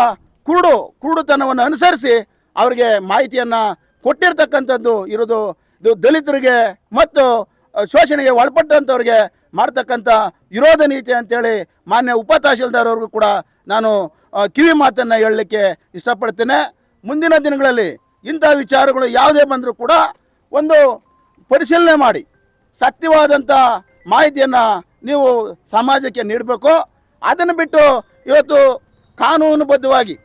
ಕುರುಡು, ಕುರುಡುತನವನ್ನು ಅನುಸರಿಸಿ ಅವರಿಗೆ ಮಾಹಿತಿಯನ್ನು ಕೊಟ್ಟಿರ್ತಕ್ಕಂಥದ್ದು ಇರೋದು, ಇದು ದಲಿತರಿಗೆ ಮತ್ತು ಶೋಷಣೆಗೆ ಒಳಪಟ್ಟಂಥವ್ರಿಗೆ ಮಾಡ್ತಕ್ಕಂಥ ವಿರೋಧ ನೀತಿ ಅಂತೇಳಿ ಮಾನ್ಯ ಉಪ ತಹಶೀಲ್ದಾರ್ ಅವ್ರಿಗೂ ಕೂಡ ನಾನು ಕಿವಿ ಮಾತನ್ನು ಹೇಳಲಿಕ್ಕೆ ಇಷ್ಟಪಡ್ತೇನೆ. ಮುಂದಿನ ದಿನಗಳಲ್ಲಿ ಇಂಥ ವಿಚಾರಗಳು ಯಾವುದೇ ಬಂದರೂ ಕೂಡ ಒಂದು ಪರಿಶೀಲನೆ ಮಾಡಿ, ಸತ್ಯವಾದಂಥ ಮಾಹಿತಿಯನ್ನು ನೀವು ಸಮಾಜಕ್ಕೆ ನೀಡಬೇಕು. ಅದನ್ನು ಬಿಟ್ಟು ಇವತ್ತು ಕಾನೂನುಬದ್ಧವಾಗಿ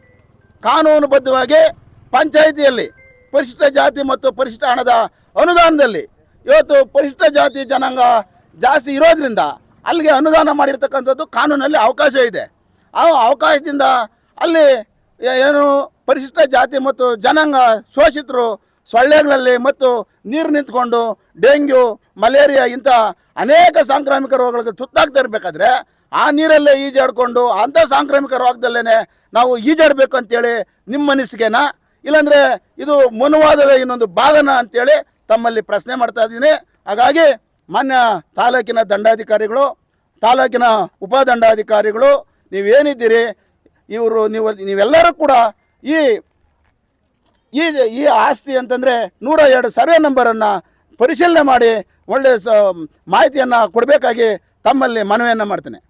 ಕಾನೂನುಬದ್ಧವಾಗಿ ಪಂಚಾಯಿತಿಯಲ್ಲಿ ಪರಿಶಿಷ್ಟ ಜಾತಿ ಮತ್ತು ಪರಿಶಿಷ್ಟ ಹಣದ ಅನುದಾನದಲ್ಲಿ ಇವತ್ತು ಪರಿಶಿಷ್ಟ ಜಾತಿ ಜನಾಂಗ ಜಾಸ್ತಿ ಇರೋದ್ರಿಂದ ಅಲ್ಲಿಗೆ ಅನುದಾನ ಮಾಡಿರ್ತಕ್ಕಂಥದ್ದು ಕಾನೂನಲ್ಲಿ ಅವಕಾಶ ಇದೆ. ಆ ಅವಕಾಶದಿಂದ ಅಲ್ಲಿ ಏನು ಪರಿಶಿಷ್ಟ ಜಾತಿ ಮತ್ತು ಜನಾಂಗ ಶೋಷಿತರು ಸೊಳ್ಳೆಗಳಲ್ಲಿ ಮತ್ತು ನೀರು ನಿಂತ್ಕೊಂಡು ಡೆಂಗ್ಯೂ, ಮಲೇರಿಯಾ ಇಂಥ ಅನೇಕ ಸಾಂಕ್ರಾಮಿಕ ರೋಗಗಳಿಗೆ ತುತ್ತಾಗ್ತಾ ಇರಬೇಕಾದ್ರೆ ಆ ನೀರಲ್ಲೇ ಈಜಾಡಿಕೊಂಡು ಅಂಥ ಸಾಂಕ್ರಾಮಿಕ ರೋಗದಲ್ಲೇ ನಾವು ಈಜಾಡಬೇಕು ಅಂತೇಳಿ ನಿಮ್ಮ ಅನಿಸಿಕೆನ. ಇಲ್ಲಾಂದರೆ ಇದು ಮನುವಾದದ ಇನ್ನೊಂದು ಭಾಗನ ಅಂತೇಳಿ ತಮ್ಮಲ್ಲಿ ಪ್ರಶ್ನೆ ಮಾಡ್ತಾ ಇದ್ದೀನಿ. ಹಾಗಾಗಿ ಮಾನ್ಯ ತಾಲೂಕಿನ ದಂಡಾಧಿಕಾರಿಗಳು, ತಾಲೂಕಿನ ಉಪದಂಡಾಧಿಕಾರಿಗಳು ನೀವೇನಿದ್ದೀರಿ ಇವರು ನೀವು, ನೀವೆಲ್ಲರೂ ಕೂಡ ಈ ಈ ಈ ಆಸ್ತಿ ಅಂತಂದರೆ ನೂರ ಎರಡು ಸರ್ವೆ ನಂಬರನ್ನು ಪರಿಶೀಲನೆ ಮಾಡಿ ಒಳ್ಳೆಯ ಸ, ಮಾಹಿತಿಯನ್ನು ಕೊಡಬೇಕಾಗಿ ತಮ್ಮಲ್ಲಿ ಮನವಿಯನ್ನು ಮಾಡ್ತೇನೆ.